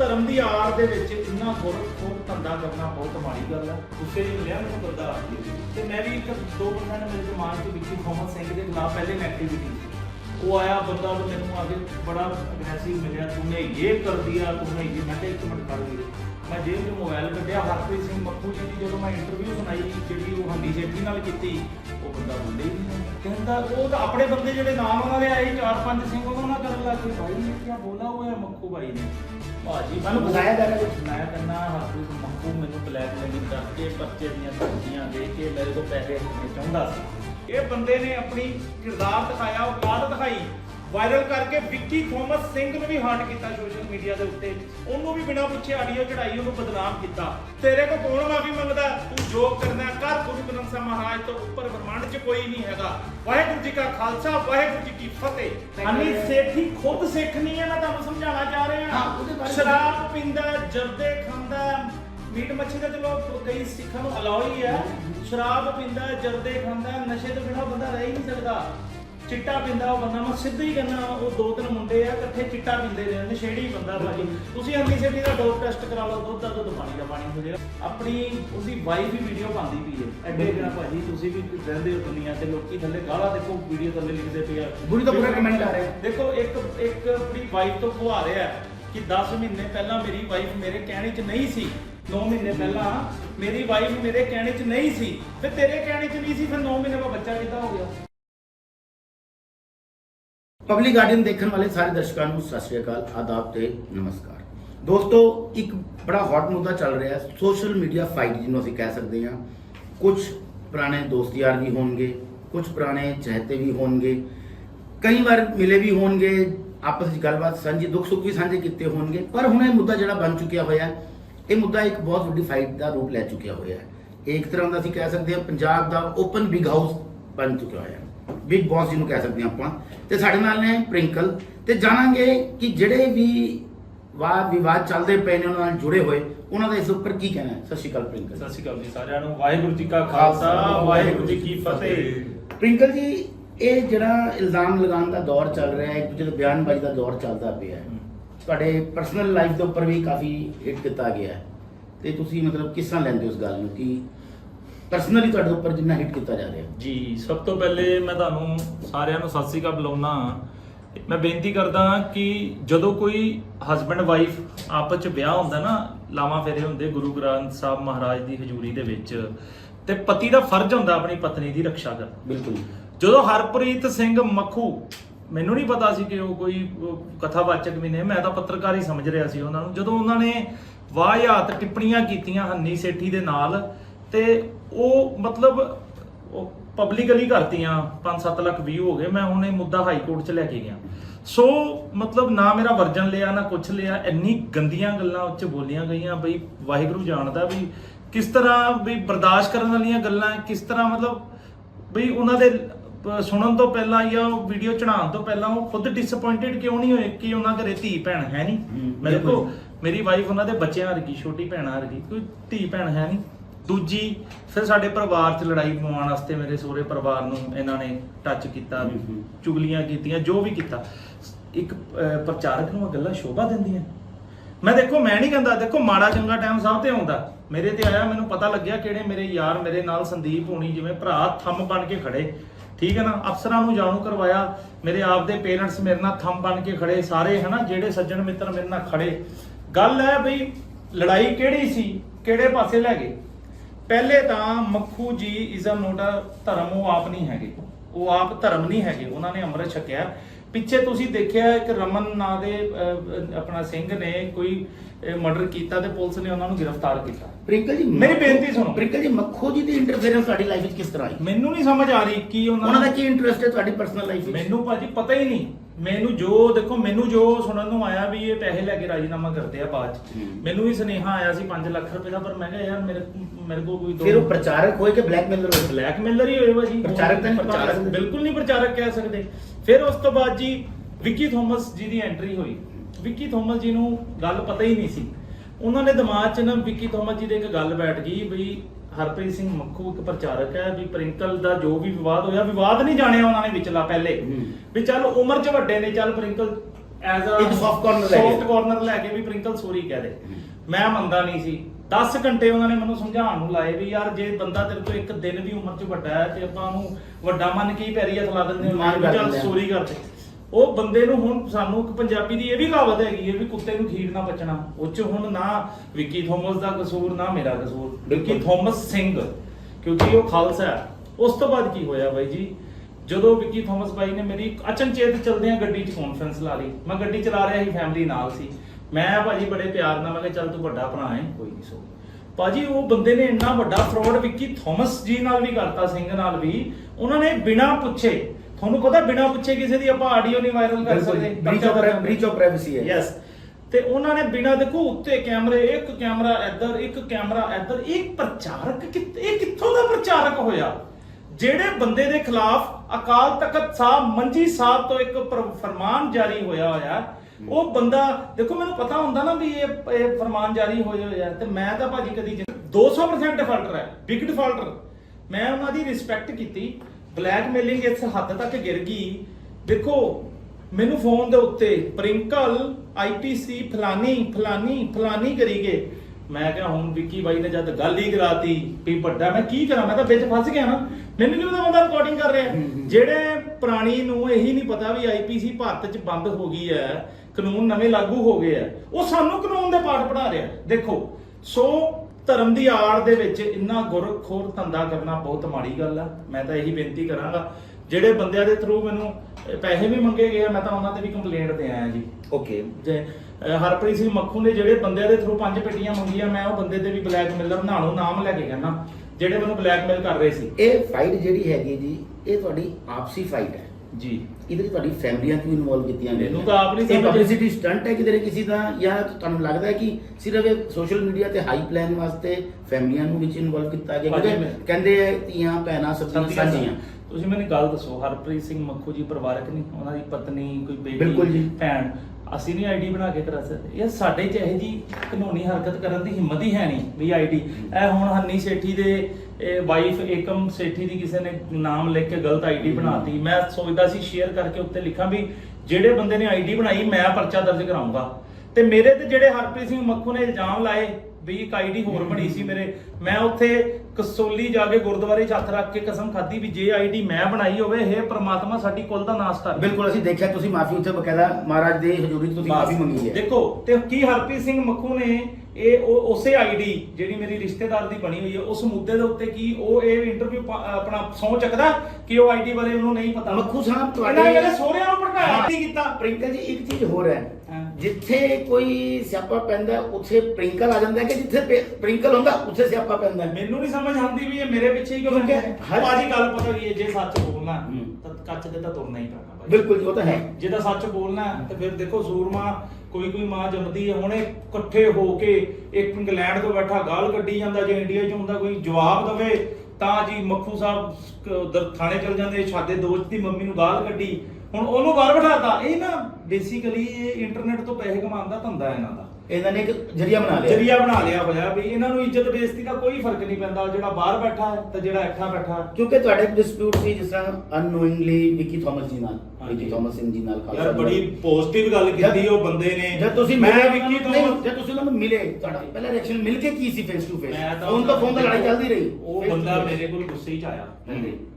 ਧਰਮ ਦੀ ਆੜ ਦੇ ਵਿੱਚ ਇੰਨਾ ਗੁਰ ਖੋਬ ਧੰਦਾ ਕਰਨਾ ਬਹੁਤ ਮਾੜੀ ਗੱਲ ਹੈ। ਗੁੱਸੇ ਨਹੀਂ ਮਿਲਿਆ ਮੈਨੂੰ ਬੰਦਾ ਤੇ ਮੈਂ ਵੀ ਇੱਕ ਦੋ ਬੰਦਿਆਂ ਨੇ ਮੇਰੇ ਦਿਮਾਗ 'ਚ ਵਿੱਕੀ ਥੋਮਸ ਸਿੰਘ ਦੇ ਖਿਲਾਫ ਪਹਿਲੇ ਮੈਂ ਉਹ ਆਇਆ ਬੰਦਾ ਤਾਂ ਮੈਨੂੰ ਆ ਕੇ ਬੜਾ ਅਗਰੈਸਿਵ ਮਿਲਿਆ, ਤੂੰ ਇਹ ਕਰ ਦਿਆ ਤੂੰ ਇਹ ਮੈਂ ਕਿਹਾ, ਇੱਕ ਮਿੰਟ ਕਰ ਵੀਰੇ। ਮੈਂ ਜੇਬ ਤੋਂ ਮੋਬਾਈਲ ਕੱਢਿਆ, ਹਰਪ੍ਰੀਤ ਸਿੰਘ ਮੱਖੂ ਜੀ ਦੀ ਜਦੋਂ ਮੈਂ ਇੰਟਰਵਿਊ ਸੁਣਾਈ, ਜਿਹੜੀ ਉਹ ਹੰਦੀ ਸੇਠੀ ਨਾਲ ਕੀਤੀ, ਉਹ ਬੰਦਾ ਬੋਲੇ ਕਹਿੰਦਾ, ਉਹ ਤਾਂ ਆਪਣੇ ਬੰਦੇ ਜਿਹੜੇ ਨਾਲ ਉਹਨਾਂ ਦੇ ਆਏ, ਚਾਰ ਪੰਜ ਸਿੰਘ ਉਹਨਾਂ ਨਾਲ ਕਰਨ ਲੱਗ ਗਏ। ਭਾਈ, ਇਹ ਕੀ ਬੋਲਾ ਹੋਇਆ ਮੱਖੂ ਭਾਈ ਨੇ? ਭਾਜੀ, ਮੈਨੂੰ ਬੁਲਾਇਆ ਜਾ ਰਿਹਾ ਮੈਂ ਕਹਿੰਦਾ ਹਰਪ੍ਰੀਤ ਮੱਖੂ ਮੈਨੂੰ ਬਲੈਕਮੇਲਿੰਗ ਕਰਕੇ ਪਰਚੇ ਦੀਆਂ ਧਮਕੀਆਂ ਦੇ ਕੇ ਮੇਰੇ ਕੋਲ ਪੈਸੇ ਚਾਹੁੰਦਾ ਸੀ। ਇਹ ਬੰਦੇ ਨੇ ਆਪਣੀ ਕਿਰਦਾਰ ਦਿਖਾਇਆ ਔਕਾਤ ਦਿਖਾਈ? ਵਾਇਰਲ ਕਰਕੇ ਵਿੱਕੀ ਥੋਮਸ ਸਿੰਘ ਨੂੰ ਵੀ ਹਰਟ ਕੀਤਾ ਸੋਸ਼ਲ ਮੀਡੀਆ ਦੇ ਉੱਤੇ। ਉਹਨੂੰ ਵੀ ਬਿਨਾਂ ਪੁੱਛੇ ਆਡੀਓ ਚੜਾਈ ਉਹਨੂੰ ਬਦਨਾਮ ਕੀਤਾ। ਤੇਰੇ ਕੋ ਕੌਣ ਮਾਫੀ ਮੰਗਦਾ? ਤੂੰ ਜੋ ਕਰਨਾ ਕਰ ਗੁਰੂ ਗ੍ਰੰਥ ਸਾਹਿਬ ਮਹਾਰਾਜ ਤੋਂ ਉੱਪਰ ਬ੍ਰਹਮੰਡ 'ਚ ਕੋਈ ਨਹੀਂ ਹੈਗਾ। ਵਾਹਿਗੁਰੂ ਜੀ ਕਾ ਖਾਲਸਾ ਵਾਹਿਗੁਰੂ ਜੀ ਕੀ ਫਤਿਹ। ਅਨੀ ਸੇਠੀ ਖੁਦ ਸਿੱਖ ਨਹੀਂ ਹੈ ਮੈਂ ਤੁਹਾਨੂੰ ਸਮਝਾਉਣਾ ਚਾਹ ਰਿਹਾ। ਸ਼ਰਾਬ ਪੀਂਦਾ ਜਰਦੇ ਖਾਂਦਾ ਮੀਟ ਮੱਛੀ ਦਾ ਚਲੋ ਕਈ ਸਿੱਖਾਂ ਨੂੰ ਅਲਾਉ ਹੀ। ਹੈ। ਸ਼ਰਾਬ ਪੀਂਦਾ ਜਰਦੇ ਖਾਂਦਾ ਨਸ਼ੇ ਤੋਂ ਬਿਨਾਂ ਬੰਦਾ ਰਹਿ ਹੀ ਨਹੀਂ ਸਕਦਾ। ਚਿੱਟਾ ਪੀਂਦਾ ਉਹ ਬੰਦਾ ਮੈਂ ਸਿੱਧਾ ਹੀ ਕਹਿੰਦਾ ਉਹ ਦੋ ਤਿੰਨ ਮੁੰਡੇ ਆ ਇਕੱਠੇ ਚਿੱਟਾ ਪੀਂਦੇ ਨੇ ਨਸ਼ੇੜੀ ਬੰਦਾ ਭਾਜੀ ਤੁਸੀਂ ਸੇਠੀ ਦਾ ਡੋਪ ਟੈਸਟ ਕਰਾ ਲਓ ਦੁੱਧ ਦਾ ਦੁੱਧ ਪਾਣੀ ਦਾ ਪਾਣੀ ਹੋ ਜਾਏਗਾ ਆਪਣੀ ਉਹਦੀ ਵਾਈਫ ਵੀ ਵੀਡੀਓ ਪਾਉਂਦੀ ਪਈ ਹੈ। ਐਡੇ ਜਿਹੜਾ ਭਾਜੀ ਤੁਸੀਂ ਵੀ ਰਹਿੰਦੇ ਹੋ ਦੁਨੀਆ ਤੇ ਲੋਕੀ ਥੱਲੇ ਗਾਲਾਂ ਦੇਖੋ ਵੀਡੀਓ ਥੱਲੇ ਲਿਖਦੇ ਪਏ ਆ। ਬੁਰੀ ਤੋਂ ਬੁਰਾ comment ਆ ਰਿਹਾ। ਦੇਖੋ ਇੱਕ ਇੱਕ ਆਪਣੀ ਵਾਈਫ ਤੋਂ ਖਵਾ ਰਿਹਾ ਕਿ 10 ਮਹੀਨੇ ਪਹਿਲਾਂ ਮੇਰੀ ਵਾਈਫ ਮੇਰੇ ਕਹਿਣੇ 'ਚ ਨਹੀਂ ਸੀ। 9 ਮਹੀਨੇ ਪਹਿਲਾਂ ਮੇਰੀ ਵਾਈਫ ਮੇਰੇ ਕਹਿਣੇ 'ਚ ਨਹੀਂ ਸੀ। ਫਿਰ ਤੇਰੇ ਕਹਿਣੇ 'ਚ ਨਹੀਂ ਸੀ ਫਿਰ 9 ਮਹੀਨੇ ਬਾਅਦ ਬੱਚਾ ਕਿੱਦਾਂ ਹੋ ਗਿਆ? ਪਬਲਿਕ ਗਾਰਡਨ ਦੇਖਣ ਵਾਲੇ ਸਾਰੇ ਦਰਸ਼ਕਾਂ ਨੂੰ ਸਤਿ ਸ਼੍ਰੀ ਅਕਾਲ, ਆਦਾਬ ਤੇ ਨਮਸਕਾਰ। ਦੋਸਤੋ, ਇੱਕ ਬੜਾ ਹੌਟ ਮੁੱਦਾ ਚੱਲ ਰਿਹਾ ਹੈ ਸੋਸ਼ਲ ਮੀਡੀਆ ਫਾਈਟ ਜਿਹਨੂੰ ਅਸੀਂ ਕਹਿ ਸਕਦੇ ਹਾਂ। ਕੁਝ ਪੁਰਾਣੇ ਦੋਸਤ ਯਾਰ ਵੀ ਹੋਣਗੇ, ਕੁਝ ਪੁਰਾਣੇ ਚਹਤੇ ਵੀ ਹੋਣਗੇ, ਕਈ ਵਾਰ ਮਿਲੇ ਵੀ ਹੋਣਗੇ, ਆਪਸ ਵਿੱਚ ਗੱਲਬਾਤ, ਸਾਂਝੀ, ਦੁੱਖ ਸੁੱਖ ਵੀ ਸਾਂਝੇ ਕੀਤੇ ਹੋਣਗੇ, ਪਰ ਹੁਣ ਇਹ ਮੁੱਦਾ ਜਿਹੜਾ ਬਣ ਚੁੱਕਿਆ ਹੋਇਆ ਹੈ, ਇਹ ਮੁੱਦਾ ਇੱਕ ਬਹੁਤ ਵੱਡੀ ਫਾਈਟ ਦਾ ਰੂਪ ਲੈ ਚੁੱਕਿਆ ਹੋਇਆ ਹੈ। ਇਹ ਇੱਕ ਤਰ੍ਹਾਂ ਦਾ ਅਸੀਂ ਕਹਿ ਸਕਦੇ ਹਾਂ ਪੰਜਾਬ ਦਾ ਓਪਨ ਬਿਗ ਹਾਊਸ ਬਣ ਚੁੱਕਿਆ ਹੋਇਆ ਹੈ। ਬਿਗ ਬੌਸ ਜਿਹਨੂੰ ਕਹਿ ਸਕਦੇ ਆਪਾਂ। ਤੇ ਸਾਡੇ ਨਾਲ ਨੇ ਪ੍ਰਿੰਕਲ ਤੇ ਜਾਣਾਂਗੇ ਕਿ ਜਿਹੜੇ ਵੀ ਵਾਦ ਵਿਵਾਦ ਚੱਲਦੇ ਪਏ ਨੇ ਉਹਨਾਂ ਨਾਲ ਜੁੜੇ ਹੋਏ ਉਹਨਾਂ ਦਾ ਇਸ ਉੱਪਰ ਕੀ ਕਹਿਣਾ ਹੈ? ਸਤਿ ਸ਼੍ਰੀ ਅਕਾਲ ਪ੍ਰਿੰਕਲ ਸਤਿ ਸ਼੍ਰੀ ਅਕਾਲ ਜੀ ਸਾਰਿਆਂ ਨੂੰ। ਵਾਹਿਗੁਰੂ ਜੀ ਕਾ ਖਾਲਸਾ ਵਾਹਿਗੁਰੂ ਜੀ ਕੀ ਫਤਿਹ। ਪ੍ਰਿੰਕਲ ਜੀ ਇਹ ਜਿਹੜਾ ਇਲਜ਼ਾਮ ਲਗਾਉਣ ਦਾ ਦੌਰ ਚੱਲ ਰਿਹਾ ਹੈ ਇੱਕ ਦੂਜੇ ਦੇ ਬਿਆਨਬਾਜ਼ੀ ਦਾ ਦੌਰ ਚੱਲਦਾ ਪਿਆ ਹੈ। ਤੁਹਾਡੇ ਪਰਸਨਲ ਲਾਈਫ ਦੇ ਉੱਪਰ ਵੀ ਕਾਫੀ ਹਿੱਟ ਕੀਤਾ ਗਿਆ ਹੈ। ਤੇ ਤੁਸੀਂ ਮਤਲਬ ਕਿਸ ਤਰ੍ਹਾਂ ਲੈਂਦੇ ਹੋ ਉਸ ਗੱਲ ਨੂੰ? ਕਿ ਪਰਸਨਲੀ ਤੁਹਾਡੇ ਉੱਪਰ ਜਿੰਨਾ ਹਿੱਟ ਕੀਤਾ ਜਾ ਰਿਹਾ। ਜੀ ਸਭ ਤੋਂ ਪਹਿਲੇ ਮੈਂ ਤੁਹਾਨੂੰ ਸਾਰਿਆਂ ਨੂੰ ਸਤਿ ਸ੍ਰੀ ਅਕਾਲ ਬੁਲਾਉਣਾ ਮੈਂ ਬੇਨਤੀ ਕਰਦਾ ਕਿ ਜਦੋਂ ਕੋਈ ਹਸਬੰਡ ਵਾਈਫ ਆਪਸ ਚ ਵਿਆਹ ਹੁੰਦਾ ਨਾ ਲਾਵਾਂ ਫੇਰੇ ਹੁੰਦੇ ਗੁਰੂ ਗ੍ਰੰਥ ਸਾਹਿਬ ਮਹਾਰਾਜ ਦੀ ਹਜ਼ੂਰੀ ਦੇ ਵਿੱਚ ਤੇ ਪਤੀ ਦਾ ਫਰਜ਼ ਹੁੰਦਾ ਆਪਣੀ ਪਤਨੀ ਦੀ ਰੱਖਿਆ ਕਰਨਾ। ਬਿਲਕੁਲ। ਜਦੋਂ ਹਰਪ੍ਰੀਤ ਸਿੰਘ ਮੱਖੂ ਮੈਨੂੰ ਨਹੀਂ ਪਤਾ ਸੀ ਕਿ ਉਹ ਕੋਈ ਕਥਾਵਾਚਕ ਵੀ ਨੇ ਮੈਂ ਤਾਂ ਪੱਤਰਕਾਰ ਹੀ ਸਮਝ ਰਿਹਾ ਸੀ ਉਹਨਾਂ ਨੂੰ। ਜਦੋਂ ਉਹਨਾਂ ਨੇ ਵਾਹਿਆਤ ਟਿੱਪਣੀਆਂ ਕੀਤੀਆਂ ਹੰਨੀ ਸੇਠੀ ਦੇ ਨਾਲ ਤੇ ਉਹ ਮਤਲਬ ਪਬਲਿਕਲੀ ਕਰਤੀਆਂ 5-7 ਲੱਖ ਵਿਊ ਹੋ ਗਏ ਮੈਂ ਹੁਣ ਇਹ ਮੁੱਦਾ ਹਾਈ ਕੋਰਟ 'ਚ ਲੈ ਕੇ ਗਿਆ। ਸੋ ਮਤਲਬ ਨਾ ਮੇਰਾ ਵਰਜਨ ਲਿਆ ਨਾ ਕੁਛ ਲਿਆ ਇੰਨੀ ਗੰਦੀਆਂ ਗੱਲਾਂ ਉੱਚ ਬੋਲੀਆਂ ਗਈਆਂ ਬਈ ਵਾਹਿਗੁਰੂ ਜਾਣਦਾ ਵੀ ਕਿਸ ਤਰ੍ਹਾਂ ਵੀ ਬਰਦਾਸ਼ਤ ਕਰਨ ਵਾਲੀਆਂ ਗੱਲਾਂ ਕਿਸ ਤਰ੍ਹਾਂ ਮਤਲਬ ਬਈ ਉਹਨਾਂ ਦੇ ਸੁਣਨ ਤੋਂ ਪਹਿਲਾਂ ਜਾਂ ਉਹ ਵੀਡੀਓ ਚੜਾਉਣ ਤੋਂ ਪਹਿਲਾਂ ਉਹ ਖੁਦ ਡਿਸਪਾਇੰਟਡ ਕਿਉਂ ਨਹੀਂ ਹੋਏ ਕਿ ਉਹਨਾਂ ਘਰੇ ਧੀ ਭੈਣ ਹੈ ਨਹੀਂ? ਮੇਰੇ ਕੋ। ਮੇਰੀ ਵਾਈਫ ਉਹਨਾਂ ਦੇ ਬੱਚਿਆਂ ਵਰਗੀ ਛੋਟੀ ਭੈਣਾਂ ਵਰਗੀ ਕੋਈ ਧੀ ਭੈਣ ਹੈ ਨਹੀਂ? ਦੂਜੀ ਫਿਰ ਸਾਡੇ ਪਰਿਵਾਰ 'ਚ ਲੜਾਈ ਪਵਾਉਣ ਵਾਸਤੇ ਮੇਰੇ ਸਹੁਰੇ ਪਰਿਵਾਰ ਨੂੰ ਇਹਨਾਂ ਨੇ ਟੱਚ ਕੀਤਾ। ਚੁਗਲੀਆਂ ਕੀਤੀਆਂ ਜੋ ਵੀ ਕੀਤਾ। ਇੱਕ ਅਹ, ਪ੍ਰਚਾਰਕ ਨੂੰ ਇਹ ਗੱਲਾਂ ਸ਼ੋਭਾ ਦਿੰਦੀਆਂ। ਮੈਂ ਦੇਖੋ ਮੈਂ ਨਹੀਂ ਕਹਿੰਦਾ ਦੇਖੋ ਮਾੜਾ ਚੰਗਾ ਟਾਈਮ ਸਭ ਤੇ ਆਉਂਦਾ। ਮੇਰੇ ਤੇ ਆਇਆ ਮੈਨੂੰ ਪਤਾ ਲੱਗਿਆ ਕਿਹੜੇ ਮੇਰੇ ਯਾਰ ਮੇਰੇ ਨਾਲ ਸੰਦੀਪ ਹੋਣੀ ਜਿਵੇਂ ਭਰਾ ਥੰਮ ਬਣ ਕੇ ਖੜੇ। ਠੀਕ ਹੈ ਨਾ? ਅਫਸਰਾਂ ਨੂੰ ਜਾਣੂ ਕਰਵਾਇਆ। ਮੇਰੇ ਆਪ ਦੇ ਪੇਰੈਂਟਸ ਮੇਰੇ ਨਾਲ ਥੰਮ ਬਣ ਕੇ ਖੜੇ। ਸਾਰੇ ਹਨਾ ਜਿਹੜੇ ਸੱਜਣ ਮਿੱਤਰ ਮੇਰੇ ਨਾਲ ਖੜੇ। ਗੱਲ ਹੈ ਬਈ ਲੜਾਈ ਕਿਹੜੀ ਸੀ? ਕਿਹੜੇ ਪਾਸੇ ਲੈ ਗਏ? ਪਹਿਲੇ ਤਾਂ ਮੱਖੂ ਜੀ ਇਜ਼ ਅ ਧਰਮ ਉਹ ਆਪ ਨਹੀਂ ਹੈਗੇ। ਉਹ ਆਪ ਧਰਮ ਨਹੀਂ ਹੈਗੇ ਉਹਨਾਂ ਨੇ ਅੰਮ੍ਰਿਤ ਛਕਿਆ। ਪਿੱਛੇ ਤੁਸੀਂ ਦੇਖਿਆ ਇੱਕ ਰਮਨ ਨਾਂ ਦੇ ਅਹ, ਆਪਣਾ ਸਿੰਘ ਨੇ ਕੋਈ ਮਰਡਰ ਕੀਤਾ ਤੇ ਪੁਲਿਸ ਨੇ ਉਹਨਾਂ ਨੂੰ ਗ੍ਰਿਫਤਾਰ ਕੀਤਾ। ਪ੍ਰਿੰਕਲ ਜੀ ਮੇਰੀ ਬੇਨਤੀ ਸੁਣੋ। ਪ੍ਰਿੰਕਲ ਜੀ ਮੱਖੋ ਜੀ ਦੀ ਇੰਟਰਫੇਰੈਂਸ ਤੁਹਾਡੀ ਲਾਈਫ ਵਿੱਚ ਕਿਸ ਤਰ੍ਹਾਂ ਆਈ? ਮੈਨੂੰ ਨਹੀਂ ਸਮਝ ਆ ਰਹੀ ਕੀ ਉਹਨਾਂ ਉਹਨਾਂ ਦਾ ਕੀ ਇੰਟਰਸਟ ਹੈ ਤੁਹਾਡੀ ਪਰਸਨਲ ਲਾਈਫ ਵਿੱਚ? ਮੈਨੂੰ ਭਾਜੀ ਪਤਾ ਹੀ ਨਹੀਂ। ਮੈਨੂੰ ਜੋ ਦੇਖੋ ਮੈਨੂੰ ਜੋ ਸੁਣਨ ਨੂੰ ਆਇਆ ਵੀ ਇਹ ਪੈਸੇ ਲੈ ਕੇ ਰਾਜੀਨਾਮਾ ਕਰਦੇ ਆ ਬਾਅਦ ਚ। ਮੈਨੂੰ ਵੀ ਸੁਨੇਹਾ ਆਇਆ ਸੀ 5 ਲੱਖ ਰੁਪਏ ਦਾ ਪਰ ਮੈਂ ਕਿਹਾ ਯਾਰ ਮੇਰੇ ਮੇਰੇ ਕੋਲ ਕੋਈ ਫਿਰ ਉਹ ਪ੍ਰਚਾਰਕ ਹੋਏ ਕਿ ਬਲੈਕਮੇਲਰ ਹੋਏ? ਬਲੈਕਮੇਲਰ ਹੀ ਹੋਏ ਭਾਜੀ। ਪ੍ਰਚਾਰਕ ਤਾਂ ਨਹੀਂ ਪ੍ਰਚਾਰਕ। ਬਿਲਕੁਲ ਨਹੀਂ ਪ੍ਰਚਾਰਕ ਕਹਿ ਸਕਦੇ। ਫਿਰ ਉਸ ਤੋਂ ਬਾਅਦ ਜੀ ਵਿੱਕੀ ਥੋਮਸ ਜੀ ਦੀ ਐਂਟਰੀ ਹੋਈ। ਵਿੱਕੀ ਥੋਮਸ ਜੀ ਨੂੰ ਗੱਲ ਪਤਾ ਹੀ ਨਹੀਂ ਸੀ ਉਹਨਾਂ ਨੇ ਦਿਮਾਗ 'ਚ ਨਾ ਵਿੱਕੀ ਥੋਮਸ ਜੀ ਦੇ ਇੱਕ ਗੱਲ ਬੈਠ ਗਈ ਵੀ ਹਰਪ੍ਰੀਤ ਸਿੰਘ ਮੱਖੂ ਇੱਕ ਪ੍ਰਚਾਰਕ ਹੈ ਵੀ ਪ੍ਰਿੰਕਲ ਦਾ ਜੋ ਵੀ ਵਿਵਾਦ ਹੋਇਆ ਵਿਵਾਦ ਨਹੀਂ ਜਾਣਿਆ ਉਹਨਾਂ ਨੇ ਵਿਚਲਾ ਪਹਿਲੇ। ਵੀ ਚੱਲ ਉਮਰ 'ਚ ਵੱਡੇ ਨੇ ਚੱਲ ਪ੍ਰਿੰਕਲ ਐਜ਼ ਅ ਇੱਕ soft corner ਲੈ ਕੇ। ਸੌਫਟ ਕਾਰਨਰ ਲੈ ਕੇ ਵੀ ਪ੍ਰਿੰਕਲ ਸੋਰੀ ਕਹਿ ਦੇ ਮੈਂ ਮੰਨਦਾ ਨਹੀਂ ਸੀ 10 ਘੰਟੇ ਉਹਨਾਂ ਨੇ ਮੈਨੂੰ ਸਮਝਾਉਣ ਨੂੰ ਲਾਏ ਵੀ ਯਾਰ ਜੇ ਬੰਦਾ ਤੇਰੇ ਤੋਂ ਇੱਕ ਦਿਨ ਵੀ ਉਮਰ 'ਚ ਵੱਡਾ ਹੈ ਤੇ ਆਪਾਂ ਉਹਨੂੰ ਵੱਡਾ ਮੰਨ ਕੇ ਹੀ ਪੈਰੀ ਹੱਥ ਲਾ ਦਿੰਦੇ ਹਾਂ ਕਰ ਚੱਲ। ਸੋਰੀ ਕਰਦੇ ਉਹ ਬੰਦੇ ਨੂੰ ਹੁਣ ਸਾਨੂੰ ਇੱਕ ਪੰਜਾਬੀ ਦੀ ਇਹ ਵੀ ਕਹਾਵਤ ਹੈਗੀ ਹੈ ਵੀ ਕੁੱਤੇ ਨੂੰ ਖੀਰ ਨਾ ਬਚਣਾ ਉਹ 'ਚ ਹੁਣ ਨਾ ਵਿੱਕੀ ਥੋਮਸ ਦਾ ਕਸੂਰ ਨਾ ਮੇਰਾ ਕਸੂਰ ਵਿੱਕੀ। ਥੋਮਸ ਸਿੰਘ ਕਿਉਂਕਿ ਉਹ ਖਾਲਸਾ ਹੈ। ਉਸ ਤੋਂ ਬਾਅਦ ਕੀ ਹੋਇਆ ਬਾਈ ਜੀ? ਜਦੋਂ ਵਿੱਕੀ ਥੋਮਸ ਬਾਈ ਨੇ ਮੇਰੀ ਅਚਨਚੇਤ ਚਲਦਿਆਂ ਗੱਡੀ 'ਚ ਕਾਨਫਰੰਸ ਲਾ ਲਈ। ਮੈਂ ਗੱਡੀ ਚਲਾ ਰਿਹਾ ਸੀ ਫੈਮਿਲੀ ਨਾਲ ਸੀ। ਮੈਂ ਭਾਜੀ ਬੜੇ ਪਿਆਰ ਨਾਲ ਮੈਂ ਕਿਹਾ ਚੱਲ ਤੂੰ ਵੱਡਾ ਭਰਾ ਹੈ ਕੋਈ ਨਹੀਂ ਸੋ ਭਾਜੀ ਉਹ ਬੰਦੇ ਨੇ ਇੰਨਾ ਵੱਡਾ ਫਰਾਡ ਵਿੱਕੀ ਥੋਮਸ ਜੀ ਨਾਲ ਵੀ ਕਰਤਾ ਸਿੰਘ ਨਾਲ ਵੀ। ਉਹਨਾਂ ਨੇ ਬਿਨਾਂ ਪੁੱਛੇ ਤੁਹਾਨੂੰ ਪਤਾ ਬਿਨਾਂ ਪੁੱਛੇ ਕਿਸੇ ਦੀ ਆਪਾਂ ਆਡੀਓ ਨਹੀਂ ਵਾਇਰਲ ਕਰ ਸਕਦੇ breach of breach of privacy ਹੈ। ਯੈਸ ਤੇ ਉਹਨਾਂ ਨੇ ਬਿਨਾਂ ਦੇਖੋ ਉੱਤੇ ਕੈਮਰੇ ਇੱਕ ਕੈਮਰਾ ਇੱਧਰ ਇੱਕ ਕੈਮਰਾ ਇੱਧਰ ਇੱਕ ਪ੍ਰਚਾਰਕ ਇਹ ਕਿੱਥੋਂ ਦਾ ਪ੍ਰਚਾਰਕ ਹੋਇਆ? ਜਿਹੜੇ ਬੰਦੇ ਦੇ ਖਿਲਾਫ ਅਕਾਲ ਤਖਤ ਸਾਹਿਬ ਮੰਜੀ ਸਾਹਿਬ ਤੋਂ ਇੱਕ ਫਰਮਾਨ ਜਾਰੀ ਹੋਇਆ ਹੋਇਆ ਉਹ ਬੰਦਾ ਦੇਖੋ ਮੈਨੂੰ ਪਤਾ ਹੁੰਦਾ ਨਾ ਵੀ ਇਹ ਇਹ ਫਰਮਾਨ ਜਾਰੀ ਹੋਏ ਹੋਏ ਆ ਤੇ ਮੈਂ ਤਾਂ ਭਾਜੀ ਕਦੀ ਜਿ- 200% ਡਿਫਾਲਟਰ ਹੈ ਬਿਗ ਡਿਫਾਲਟਰ ਮੈਂ ਉਹਨਾਂ ਦੀ ਰਿਸਪੈਕਟ ਕੀਤੀ। ਬਲੈਕਮੇਲਿੰਗ ਇਸ ਹੱਦ ਤੱਕ ਗਿਰ ਗਈ। ਦੇਖੋ ਮੈਨੂੰ ਫੋਨ ਦੇ ਉੱਤੇ ਪ੍ਰਿੰਕਲ ਆਈਪੀਸੀ ਫਲਾਨੀ ਫਲਾਨੀ ਫਲਾਨੀ ਕਰੀ ਗਏ। ਮੈਂ ਕਿਹਾ ਹੁਣ ਵਿੱਕੀ ਬਾਈ ਨੇ ਜਦ ਗੱਲ ਹੀ ਕਰਾਤੀ ਵੀ ਵੱਡਾ ਮੈਂ ਕੀ ਕਰਾਂ? ਮੈਂ ਤਾਂ ਵਿੱਚ ਫਸ ਗਿਆ ਨਾ। ਮੈਨੂੰ ਨਹੀਂ ਪਤਾ ਬੰਦਾ ਰਿਕਾਰਡਿੰਗ ਕਰ ਰਿਹਾ। ਜਿਹੜੇ ਪ੍ਰਾਣੀ ਨੂੰ ਇਹੀ ਨਹੀਂ ਪਤਾ ਵੀ ਆਈਪੀਸੀ ਭਾਰਤ 'ਚ ਬੰਦ ਹੋ ਗਈ ਹੈ ਕਾਨੂੰਨ ਨਵੇਂ ਲਾਗੂ ਹੋ ਗਏ ਆ ਉਹ ਸਾਨੂੰ ਕਾਨੂੰਨ ਦੇ ਪਾਠ ਪੜ੍ਹਾ ਰਿਹਾ। ਦੇਖੋ ਸੋ ਧਰਮ ਦੀ ਆੜ ਦੇ ਵਿੱਚ ਇੰਨਾ ਗੁਰਖੋਰ ਧੰਦਾ ਕਰਨਾ ਬਹੁਤ ਮਾੜੀ ਗੱਲ ਆ। ਮੈਂ ਤਾਂ ਇਹੀ ਬੇਨਤੀ ਕਰਾਂਗਾ। ਜਿਹੜੇ ਬੰਦਿਆਂ ਦੇ ਥਰੂ ਮੈਨੂੰ ਪੈਸੇ ਵੀ ਮੰਗੇ ਗਏ ਆ ਮੈਂ ਤਾਂ ਉਹਨਾਂ ਤੇ ਵੀ ਕੰਪਲੇਂਟ ਦੇ ਆਇਆ ਜੀ। ਓਕੇ ਜੇ ਅਹ, ਹਰਪ੍ਰੀਤ ਸਿੰਘ ਮੱਖੂ ਨੇ ਜਿਹੜੇ ਬੰਦਿਆਂ ਦੇ ਥਰੂ ਪੰਜ ਪੇਟੀਆਂ ਮੰਗੀਆਂ ਮੈਂ ਉਹ ਬੰਦੇ ਤੇ ਵੀ ਬਲੈਕਮੇਲਰ ਨਾਲੋਂ ਨਾਮ ਲੈ ਕੇ ਕਹਿੰਦਾ। ਜਿਹੜੇ ਮੈਨੂੰ ਬਲੈਕਮੇਲ ਕਰ ਰਹੇ ਸੀ। ਇਹ ਫਾਈਟ ਜਿਹੜੀ ਹੈਗੀ ਜੀ ਇਹ ਤੁਹਾਡੀ ਆਪਸੀ ਫਾਈਟ ਹੈ। ਜੀ। ਇਹਦੇ ਵਿੱਚ ਤੁਹਾਡੀ ਫੈਮਲੀਆਂ ਕਿਉਂ ਇਨਵੋਲਵ ਕੀਤੀਆਂ ਗਈਆਂ? ਮੈਨੂੰ ਤਾਂ ਆਪ ਨਹੀਂ ਸਮਝ- ਪਬਲਿਸਿਟੀ ਸਟੰਟ ਹੈ ਕਿਤੇ ਕਿਸੇ ਦਾ? ਜਾਂ ਤੁਹਾਨੂੰ ਲੱਗਦਾ ਹੈ ਕਿ ਸਿਰਫ ਇਹ ਸੋਸ਼ਲ ਮੀਡੀਆ ਤੇ ਹਾਈ ਪਲਾਨ ਵਾਸਤੇ ਫੈਮਲੀਆਂ ਨੂੰ ਵਿੱਚ ਇਨਵੋਲਵ ਕੀਤਾ ਗਿਆ? ਕਿਉਂਕਿ ਕਹਿੰਦੇ ਆ ਧੀਆਂ ਭੈਣਾਂ ਸਭ ਸਾਂਝੀਆਂ। ਤੁਸੀਂ ਮੈਨੂੰ ਗੱਲ ਦੱਸੋ ਹਰਪ੍ਰੀਤ ਸਿੰਘ ਮੱਖੂ ਜੀ ਪਰਿਵਾਰਕ ਨਹੀਂ? ਉਹਨਾਂ ਦੀ ਪਤਨੀ ਕੋਈ ਬੇਟੀ। ਭੈਣ। ਅਸੀਂ ਨਹੀਂ ਆਈਡੀ ਬਣਾ ਕੇ ਕਰਾ ਸਕਦੇ। ਇਹ ਸਾਡੇ ਚ ਇਹ ਜੀ ਕਾਨੂੰਨੀ ਹਰਕਤ ਕਰਨ ਦੀ ਹਿੰਮਤ ਹੀ ਹੈ ਨਹੀਂ ਵੀ ਆਈਡੀ ਇਹ ਹੁਣ ਹੰਨੀ ਸੇਠੀ ਦੇ ਵਾਈਫ ਏਕਮ ਸੇਠੀ ਦੀ ਕਿਸੇ ਨੇ ਨਾਮ ਲਿਖ ਕੇ ਗਲਤ ਆਈਡੀ ਬਣਾਤੀ। ਮੈਂ ਸੋਚਦਾ ਸੀ ਸ਼ੇਅਰ ਕਰਕੇ ਉੱਤੇ ਲਿਖਾਂ ਵੀ ਜਿਹੜੇ ਬੰਦੇ ਨੇ ਆਈਡੀ ਬਣਾਈ ਮੈਂ ਪਰਚਾ ਦਰਜ ਕਰਾਉਂਗਾ ਤੇ ਮੇਰੇ ਤੇ ਜਿਹੜੇ ਹਰਪ੍ਰੀਤ ਸਿੰਘ ਮੱਖੂ ਨੇ ਇਲਜ਼ਾਮ ਲਾਏ ਵੀ ਇੱਕ ਆਈਡੀ ਹੋਰ ਬਣੀ ਸੀ ਮੇਰੇ। ਮੈਂ ਉੱਥੇ ਕਸੋਲੀ ਜਾ ਕੇ ਗੁਰਦੁਆਰੇ 'ਚ ਹੱਥ ਰੱਖ ਕੇ ਕਸਮ ਖਾਧੀ ਵੀ ਜੇ ਆਈਡੀ ਮੈਂ ਬਣਾਈ ਹੋਵੇ ਇਹ ਪ੍ਰਮਾਤਮਾ ਸਾਡੀ ਕੁੱਲ ਦਾ ਨਾਸ਼ ਕਰ ਬਿਲਕੁਲ ਅਸੀਂ ਦੇਖਿਆ ਤੁਸੀਂ ਮਾਫੀ ਉੱਥੇ ਬਕਾਇਦਾ ਮਹਾਰਾਜ ਦੇ ਹਜ਼ੂਰੀ 'ਚ ਤੁਸੀਂ ਮਾਫੀ ਮੰਗੀ ਹੈ। ਦੇਖੋ ਤੇ ਕੀ ਹਰਪ੍ਰੀਤ ਸਿੰਘ ਮੱਖੂ ਨੇ ਇਹ ਉਹ- ਉਸੇ ਆਈਡੀ ਜਿਹੜੀ ਮੇਰੀ ਰਿਸ਼ਤੇਦਾਰ ਦੀ ਬਣੀ ਹੋਈ ਹੈ ਉਸ ਮੁੱਦੇ ਦੇ ਉੱਤੇ ਕੀ ਉਹ ਇਹ ਇੰਟਰਵਿਊ ਆਪਣਾ ਸੌ ਚੱਕਦਾ ਕਿ ਉਹ ਆਈਡੀ ਬਾਰੇ ਉਹਨੂੰ ਨਹੀਂ ਪਤਾ? ਮੱਖੂ ਸਾਹਿਬ ਇਹਨਾਂ ਤੁਹਾਡੇ ਨੇ ਮੇਰੇ ਸਹੁਰਿਆਂ ਨੂੰ ਭੜਕਾਇਆ। ਨਹੀਂ ਕੀਤਾ ਪ੍ਰਿੰਕਲ ਜੀ ਇੱਕ ਚੀਜ਼ ਹੋਰ ਹੈ ਹਾਂ। ਜਿੱਥੇ ਕੋਈ ਸਿਆਪਾ ਪੈਂਦਾ ਉੱਥੇ ਪ੍ਰਿੰਕਲ ਆ ਜਾਂਦਾ ਕਿ ਜਿੱਥੇ ਪ੍ਰਿੰਕਲ ਹੁੰਦਾ ਉੱਥੇ ਸਿਆਪਾ ਪੈਂਦਾ ਮੈਨੂੰ ਨਹੀਂ ਸਮਝ ਆਉਂਦੀ ਵੀ ਇਹ ਮੇਰੇ ਪਿੱਛੇ ਹੀ ਕਿਉਂ ਕਿਉਂਕਿ ਲੱਗੇ ਹਰ- ਭਾਜੀ ਗੱਲ ਪਤਾ ਕੀ ਹੈ ਜੇ ਸੱਚ ਬੋਲਣਾ। ਤਾਂ ਕੱਚ ਦੇ ਤਾਂ ਤੁਰਨਾ ਹੀ ਪੈਣਾ। ਬਿਲਕੁਲ ਉਹ ਤਾਂ ਹੈ ਜੇ ਤਾਂ ਸੱਚ ਬੋਲਣਾ ਤੇ ਫਿਰ ਦੇਖੋ ਸੂਰਮਾ ਕੋਈ ਕੋਈ ਮਾਂ ਜੰਮਦੀ ਹੈ ਹੁਣੇ ਇਕੱਠੇ ਹੋ ਕੇ ਇੱਕ ਇੰਗਲੈਂਡ ਤੋਂ ਬੈਠਾ ਗਾਲ ਕੱਢੀ ਜਾਂਦਾ ਜੇ ਇੰਡੀਆ 'ਚ ਹੁੰਦਾ ਕੋਈ ਜਵਾਬ ਦਵੇ ਤਾਂ ਜੀ ਮੱਖੂ ਸਾਹਿਬ ਥਾਣੇ ਚਲ ਜਾਂਦੇ ਛਾਦੇ ਦੋਸਤ ਦੀ ਮੰਮੀ ਨੂੰ ਗਾਲ ਕੱਢੀ ਹੁਣ ਉਹਨੂੰ ਬਾਹਰ ਬਿਠਾਤਾ। ਇਹ ਨਾ ਬੇਸਿਕਲੀ ਇਹ ਇੰਟਰਨੈਟ ਤੋਂ ਪੈਸੇ ਕਮਾਉਣ ਦਾ ਧੰਦਾ ਇਹਨਾਂ ਦਾ। ਇਹਨਾਂ ਨੇ ਇੱਕ ਜਰੀਆ ਬਣਾ ਲਿਆ। ਜਰੀਆ ਬਣਾ ਲਿਆ ਹੋਇਆ ਵੀ ਇਹਨਾਂ ਨੂੰ ਇੱਜ਼ਤ ਬੇਇੱਜ਼ਤੀ ਦਾ ਕੋਈ ਫ਼ਰਕ ਨਹੀਂ ਪੈਂਦਾ। ਜਿਹੜਾ ਬਾਹਰ ਬੈਠਾ ਹੈ ਤੇ ਜਿਹੜਾ ਇੱਥੇ ਬੈਠਾ ਹੈ। ਕਿਉਂਕਿ ਤੁਹਾਡੇ ਡਿਸਪਿਊਟ ਸੀ ਜਿਸ ਤਰ੍ਹਾਂ ਅਨਨੋਇੰਗਲੀ ਵਿੱਕੀ ਥਾਮਸ ਜੀ ਨਾਲ ਹਾਂਜੀ। ਵਿੱਕੀ ਥਾਮਸ ਸਿੰਘ ਜੀ ਨਾਲ ਯਾਰ ਬੜੀ। ਪੋਜ਼ਿਟਿਵ ਗੱਲ ਕੀਤੀ ਉਹ ਬੰਦੇ ਨੇ। ਜਦ ਤੁਸੀਂ ਮੈਂ ਮਿਲੇ ਵਿੱਕੀ ਤੋਂ ਨਹੀਂ, ਜਦ ਤੁਸੀਂ ਉਹਨਾਂ ਨੂੰ ਮਿਲੇ ਤੁਹਾਡਾ ਪਹਿਲਾ ਰਿਐਕਸ਼ਨ ਮਿਲ ਕੇ ਕੀ ਸੀ ਫੇਸ ਟੂ ਫੇਸ ਮੈਂ ਤਾਂ ਫੋਨ ਤੋਂ ਫੋਨ ਤੇ ਲੜਾਈ ਚੱਲਦੀ ਰਹੀ। ਉਹ Face to ਬੰਦਾ face। ਮੇਰੇ ਕੋਲ ਗੁੱਸੇ 'ਚ ਆਇਆ। ਹੂੰ।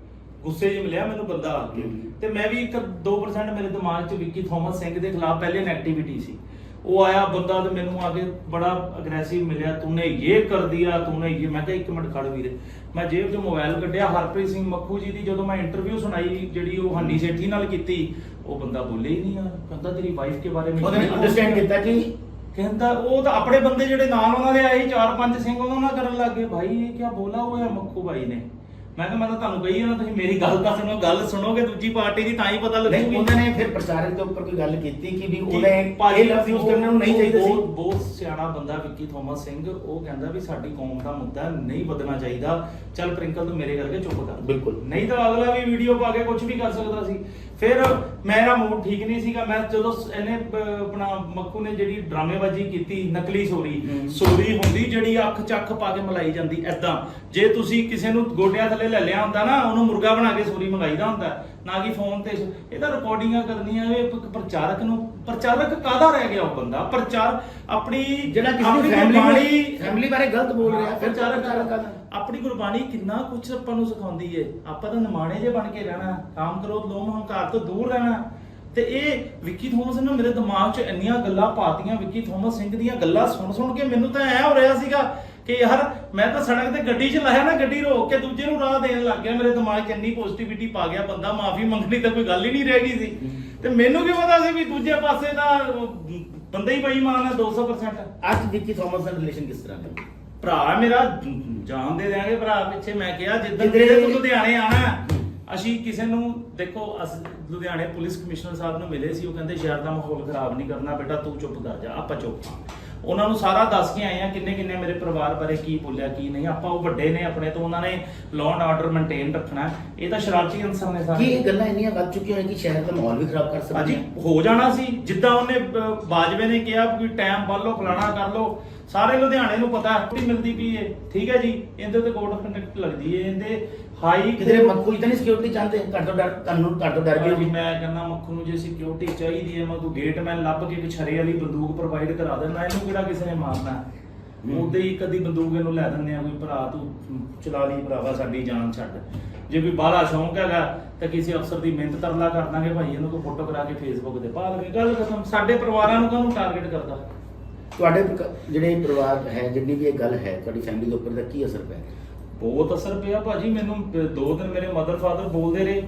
ਗੁੱਸੇ 'ਚ ਮਿਲਿਆ ਮੈਨੂੰ ਬੰਦਾ ਆ ਕੇ। ਤੇ ਮੈਂ ਵੀ ਇੱਕ 2% ਮੇਰੇ ਦਿਮਾਗ 'ਚ ਵਿੱਕੀ ਥੋਮਸ ਸਿੰਘ ਦੇ ਖਿਲਾਫ ਪਹਿਲੇ ਨੈਗੇਟਿਵਿਟੀ ਸੀ। ਉਹ ਆਇਆ ਬੰਦਾ ਤੇ ਮੈਨੂੰ ਆ ਕੇ ਬੜਾ ਅਗਰੈਸਿਵ ਮਿਲਿਆ ਤੂਨੇ ਇਹ ਕਰ ਦਿਆ ਤੂਨੇ ਇਹ ਮੈਂ ਕਿਹਾ ਇੱਕ ਮਿੰਟ ਖੜ ਵੀਰੇ। ਮੈਂ ਜੇਬ 'ਚੋਂ ਮੋਬਾਈਲ ਕੱਢਿਆ ਹਰਪ੍ਰੀਤ ਸਿੰਘ ਮੱਖੂ ਜੀ ਦੀ ਜਦੋਂ ਮੈਂ ਇੰਟਰਵਿਊ ਸੁਣਾਈ ਜਿਹੜੀ ਉਹ ਹੰਨੀ ਸੇਠੀ ਨਾਲ ਕੀਤੀ ਉਹ ਬੰਦਾ ਬੋਲੇ ਹੀ ਨਹੀਂ ਯਾਰ ਕਹਿੰਦਾ ਤੇਰੀ ਵਾਈਫ ਕੇ ਬਾਰੇ ਵਿੱਚ ਉਹਨੇ ਅੰਡਰਸਟੈਂਡ ਕੀਤਾ ਕਿ ਕਹਿੰਦਾ ਉਹ ਤਾਂ ਆਪਣੇ ਬੰਦੇ ਜਿਹੜੇ ਨਾਲ ਉਹਨਾਂ ਦੇ ਆਏ ਸੀ, ਚਾਰ ਪੰਜ ਸਿੰਘ ਉਹਨਾਂ ਨਾਲ ਕਰਨ ਲੱਗ ਭਾਈ ਇਹ ਕੀ ਬੋਲਾ ਹੋਇਆ ਮੱਖੂ ਭਾਈ ਨੇ? ਮੈਂ ਕਿਹਾ ਮੈਂ ਤਾਂ ਤੁਹਾਨੂੰ ਕਹੀ ਨਾ ਤੁਸੀਂ ਮੇਰੀ ਗੱਲ ਤਾਂ ਸੁਣੋ ਗੱਲ ਸੁਣੋਗੇ ਦੂਜੀ ਪਾਰਟੀ ਦੀ ਤਾਂ ਹੀ ਪਤਾ ਨਹੀਂ ਲੱਗੂਗੀ। ਉਹਨਾਂ ਨੇ ਫਿਰ ਪ੍ਰਚਾਰਕ ਦੇ ਉੱਪਰ ਕੋਈ ਗੱਲ ਕੀਤੀ ਕਿ ਵੀ ਉਹਨੇ ਇਹ ਲਫ਼ਜ਼ ਯੂਜ਼ ਕਰਨੇ ਨੂੰ ਨਹੀਂ ਚਾਹੀਦੇ ਸੀ? ਬਹੁਤ ਬਹੁਤ ਸਿਆਣਾ ਬੰਦਾ ਵਿੱਕੀ ਥੋਮਸ ਸਿੰਘ ਉਹ ਕਹਿੰਦਾ ਵੀ ਸਾਡੀ ਕੌਮ ਦਾ ਮੁੱਦਾ ਨਹੀਂ ਬਦਲਣਾ ਚਾਹੀਦਾ। ਚੱਲ ਪ੍ਰਿੰਕਲ ਤੂੰ ਮੇਰੇ ਕਰਕੇ ਚੁੱਪ ਕਰ। ਬਿਲਕੁਲ। ਨਹੀਂ ਤਾਂ ਅਗਲਾ ਵੀ ਵੀਡੀਓ ਪਾ ਕੇ ਕੁਝ ਵੀ ਕਰ ਸਕਦਾ ਸੀ। ਫਿਰ ਮੇਰਾ ਮੂਡ ਠੀਕ ਨਹੀਂ ਸੀਗਾ। ਮੈਂ ਜਦੋਂ ਸ- ਇਹਨੇ ਆਪਣਾ ਮੱਕੂ ਨੇ ਜਿਹੜੀ ਡਰਾਮੇਬਾਜ਼ੀ ਕੀਤੀ ਨਕਲੀ ਸੋਰੀ। ਸੋਰੀ ਹੁੰਦੀ ਜਿਹੜੀ ਅੱਖ ਚੱਖ ਪਾ ਕੇ ਮਲਾਈ ਜਾਂਦੀ ਐਦਾਂ ਜੇ ਤੁਸੀਂ ਕਿਸੇ ਨੂੰ ਗੋਡਿਆਂ ਥੱਲੇ ਵੇਲੇ ਲੈ ਲਿਆ ਹੁੰਦਾ ਨਾ ਉਹਨੂੰ ਮੁਰਗਾ ਬਣਾ ਕੇ ਸੂਰੀ ਮੰਗਾਈਦਾ ਹੁੰਦਾ। ਨਾ ਕਿ ਫੋਨ ਤੇ ਇਹ ਤਾਂ ਰਿਕਾਰਡਿੰਗਾਂ ਕਰਨੀਆਂ ਇਹ ਇੱਕ ਪ੍ਰਚਾਰਕ ਨੂੰ ਪ੍ਰਚਾਰਕ ਕਾਹਦਾ ਰਹਿ ਗਿਆ ਉਹ ਬੰਦਾ? ਪ੍ਰਚਾਰ ਆਪਣੀ ਜਿਹੜਾ ਕਿਸੇ ਆਪਣੀ ਦੀ ਫੈਮਿਲੀ ਗੁਰਬਾਣੀ- ਫੈਮਿਲੀ ਬਾਰੇ ਗਲਤ ਬੋਲ ਰਿਹਾ ਫਿਰ ਪ੍ਰਚਾਰਕ ਆਪਣੀ ਗੁਰਬਾਣੀ ਕਿੰਨਾ ਕੁਝ ਆਪਾਂ ਨੂੰ ਸਿਖਾਉਂਦੀ ਏ। ਆਪਾਂ ਤਾਂ ਨਿਮਾਣੇ ਜੇ ਬਣ ਕੇ ਰਹਿਣਾ ਕਾਮ ਕਰੋ ਲੋਮ ਹੰਕਾਰ ਤੋਂ ਦੂਰ ਰਹਿਣਾ। ਤੇ ਇਹ ਵਿੱਕੀ ਥੋਮਸ ਨੇ ਮੇਰੇ ਦਿਮਾਗ 'ਚ ਇੰਨੀਆਂ ਗੱਲਾਂ ਪਾਤੀਆਂ ਵਿੱਕੀ ਥੋਮਸ ਸਿੰਘ ਦੀਆਂ ਗੱਲਾਂ ਸੁਣ ਸੁਣ ਕੇ ਮੈਨੂੰ ਤਾਂ ਐ ਹੋ ਰਿਹਾ ਸੀਗਾ ਕਿ ਯਾਰ ਮੈਂ ਤਾਂ ਸੜਕ ਤੇ ਗੱਡੀ 'ਚ ਲਾਇਆ ਨਾ ਗੱਡੀ ਰੋਕ ਕੇ ਦੂਜੇ ਨੂੰ ਰਾਹ ਦੇਣ ਲੱਗ ਗਿਆ ਮੇਰੇ ਦਿਮਾਗ 'ਚ ਇੰਨੀ ਪੋਜ਼ਿਟਿਵਿਟੀ ਪਾ ਗਿਆ ਬੰਦਾ ਮਾਫੀ ਮੰਗਣੀ ਤਾਂ ਕੋਈ ਗੱਲ ਹੀ ਨਹੀਂ ਰਹਿ ਗਈ ਸੀ। ਤੇ ਮੈਨੂੰ ਕੀ ਪਤਾ ਸੀ ਵੀ ਦੂਜੇ ਪਾਸੇ ਦਾ ਬੰਦਾ ਹੀ ਬੇਈਮਾਨ ਹੈ 200% ਅੱਜ ਵਿੱਕੀ ਥਾਮਸ ਦਾ ਰਿਲੇਸ਼ਨ ਕਿਸ ਤਰ੍ਹਾਂ ਹੈ ਭਰਾ ਮੇਰਾ ਜਾਨ ਦੇ ਦਿਆਂਗੇ ਭਰਾ ਪਿੱਛੇ ਮੈਂ ਕਿਹਾ ਜਿੱਦਾਂ ਤੇਰੇ ਤੋਂ ਲੁਧਿਆਣੇ ਆਣਾ ਅਸੀਂ ਕਿਸੇ ਨੂੰ ਦੇਖੋ ਅਸ ਲੁਧਿਆਣੇ ਪੁਲਿਸ ਕਮਿਸ਼ਨਰ ਸਾਹਿਬ ਨੂੰ ਮਿਲੇ ਸੀ ਉਹ ਕਹਿੰਦੇ ਸ਼ਹਿਰ ਦਾ ਮਾਹੌਲ ਖਰਾਬ ਨਹੀਂ ਕਰਨਾ ਬੇਟਾ ਤੂੰ ਚੁੱਪ ਕਰ ਜਾ ਆਪਾਂ ਚੁੱਪ ਹਾਂ। ਉਹਨਾਂ ਨੂੰ ਸਾਰਾ ਦੱਸ ਕੇ ਆਏ ਆ ਕਿੰਨੇ ਕਿੰਨੇ ਮੇਰੇ ਪਰਿਵਾਰ ਬਾਰੇ ਕੀ ਬੋਲਿਆ ਕੀ ਨਹੀਂ। ਆਪਾਂ ਉਹ ਵੱਡੇ ਨੇ ਆਪਣੇ ਤੋਂ ਉਹਨਾਂ ਨੇ ਲਾਅ ਐਂਡ ਆਰਡਰ ਮੇਨਟੇਨ ਰੱਖਣਾ। ਇਹ ਤਾਂ ਸ਼ਰਾਰਤੀ ਅਨਸਰ ਨੇ ਕੀ ਸਾਰੇ ਇਹ ਗੱਲਾਂ ਇੰਨੀਆਂ ਵੱਧ ਚੁੱਕੀਆਂ ਨੇ ਕਿ ਸ਼ਹਿਰ ਦਾ ਮਾਹੌਲ ਵੀ ਖਰਾਬ ਕਰ ਹਾਂਜੀ ਸਕਦੀਆਂ ਹੋ ਜਾਣਾ ਸੀ। ਜਿੱਦਾਂ ਉਹਨੇ ਅਹ, ਬਾਜਵੇ ਨੇ ਕਿਹਾ ਵੀ ਟਾਈਮ ਬੰਨ ਲਓ ਫਲਾਣਾ ਕਰ ਲਓ। ਸਾਰੇ ਲੁਧਿਆਣੇ ਨੂੰ ਪਤਾ ਹੈ ਮਿਲਦੀ ਪਈ ਏ। ਠੀਕ ਹੈ ਜੀ ਇਹਦੇ ਤੇ ਆਫ ਕੰਡਕਟ ਲੱਗਦੀ ਏ। ਇਹਦੇ ਹਾਈ ਕਿਧਰੇ ਮੱਕੂ ਇਤਨੀ ਸਿਕਿਉਰਿਟੀ ਚਾਹੁੰਦੇ ਘੱਟ ਤੋਂ ਡਰ ਤੁਹਾਨੂੰ ਘੱਟ ਤੋਂ ਡਰ ਗਏ ਵੀ ਮੈਂ ਕਹਿੰਦਾ ਮੱਖੂ ਨੂੰ ਜੇ ਸਿਕਿਉਰਿਟੀ ਚਾਹੀਦੀ ਹੈ ਮੈਂ ਤੂੰ ਗੇਟ ਮੈਂ ਲੱਭ ਕੇ ਪਿਛਰੇ ਵਾਲੀ ਬੰਦੂਕ ਪ੍ਰੋਵਾਈਡ ਕਰਾ ਦਿੰਦਾ ਇਹਨੂੰ ਕਿਹੜਾ ਕਿਸੇ ਨੇ ਮਾਰਨਾ। ਉਹਦੇ ਹੀ ਕਦੀ ਬੰਦੂਕ ਇਹਨੂੰ ਲੈ ਦਿੰਦੇ ਆ ਕੋਈ ਭਰਾ ਤੂੰ ਚਲਾ ਲਈ ਭਰਾਵਾ ਸਾਡੀ ਜਾਨ ਛੱਡ। ਜੇ ਕੋਈ ਬਾਹਲਾ ਸ਼ੌਂਕ ਹੈਗਾ ਤਾਂ ਕਿਸੇ ਅਫਸਰ ਦੀ ਮਿਹਨਤ ਤਰਲਾ ਕਰ ਦਾਂਗੇ ਭਾਈ ਇਹਨੂੰ ਕੋਈ ਫੋਟੋ ਕਰਾ ਕੇ ਫੇਸਬੁੱਕ ਤੇ ਪਾ ਦੇਵੇ। ਗੱਲ ਖਤਮ। ਸਾਡੇ ਪਰਿਵਾਰਾਂ ਨੂੰ ਕਾਹਨੂੰ ਟਾਰਗੇਟ ਕਰਦਾ? ਤੁਹਾਡੇ ਜਿਹੜੇ ਪਰਿਵਾਰ ਹੈ ਜਿੰਨੀ ਵੀ ਇਹ ਗੱਲ ਹੈ ਤੁਹਾਡੀ ਫੈਮਿਲੀ ਦੇ ਉੱਪਰ ਦਾ ਕੀ ਅਸਰ ਪੈ ਰਿਹਾ? ਬਹੁਤ ਅਸਰ ਪਿਆ ਭਾਜੀ ਮੈਨੂੰ ਪ- ਦੋ ਦਿਨ ਮੇਰੇ ਮਦਰ ਫਾਦਰ ਬੋਲਦੇ ਰਹੇ।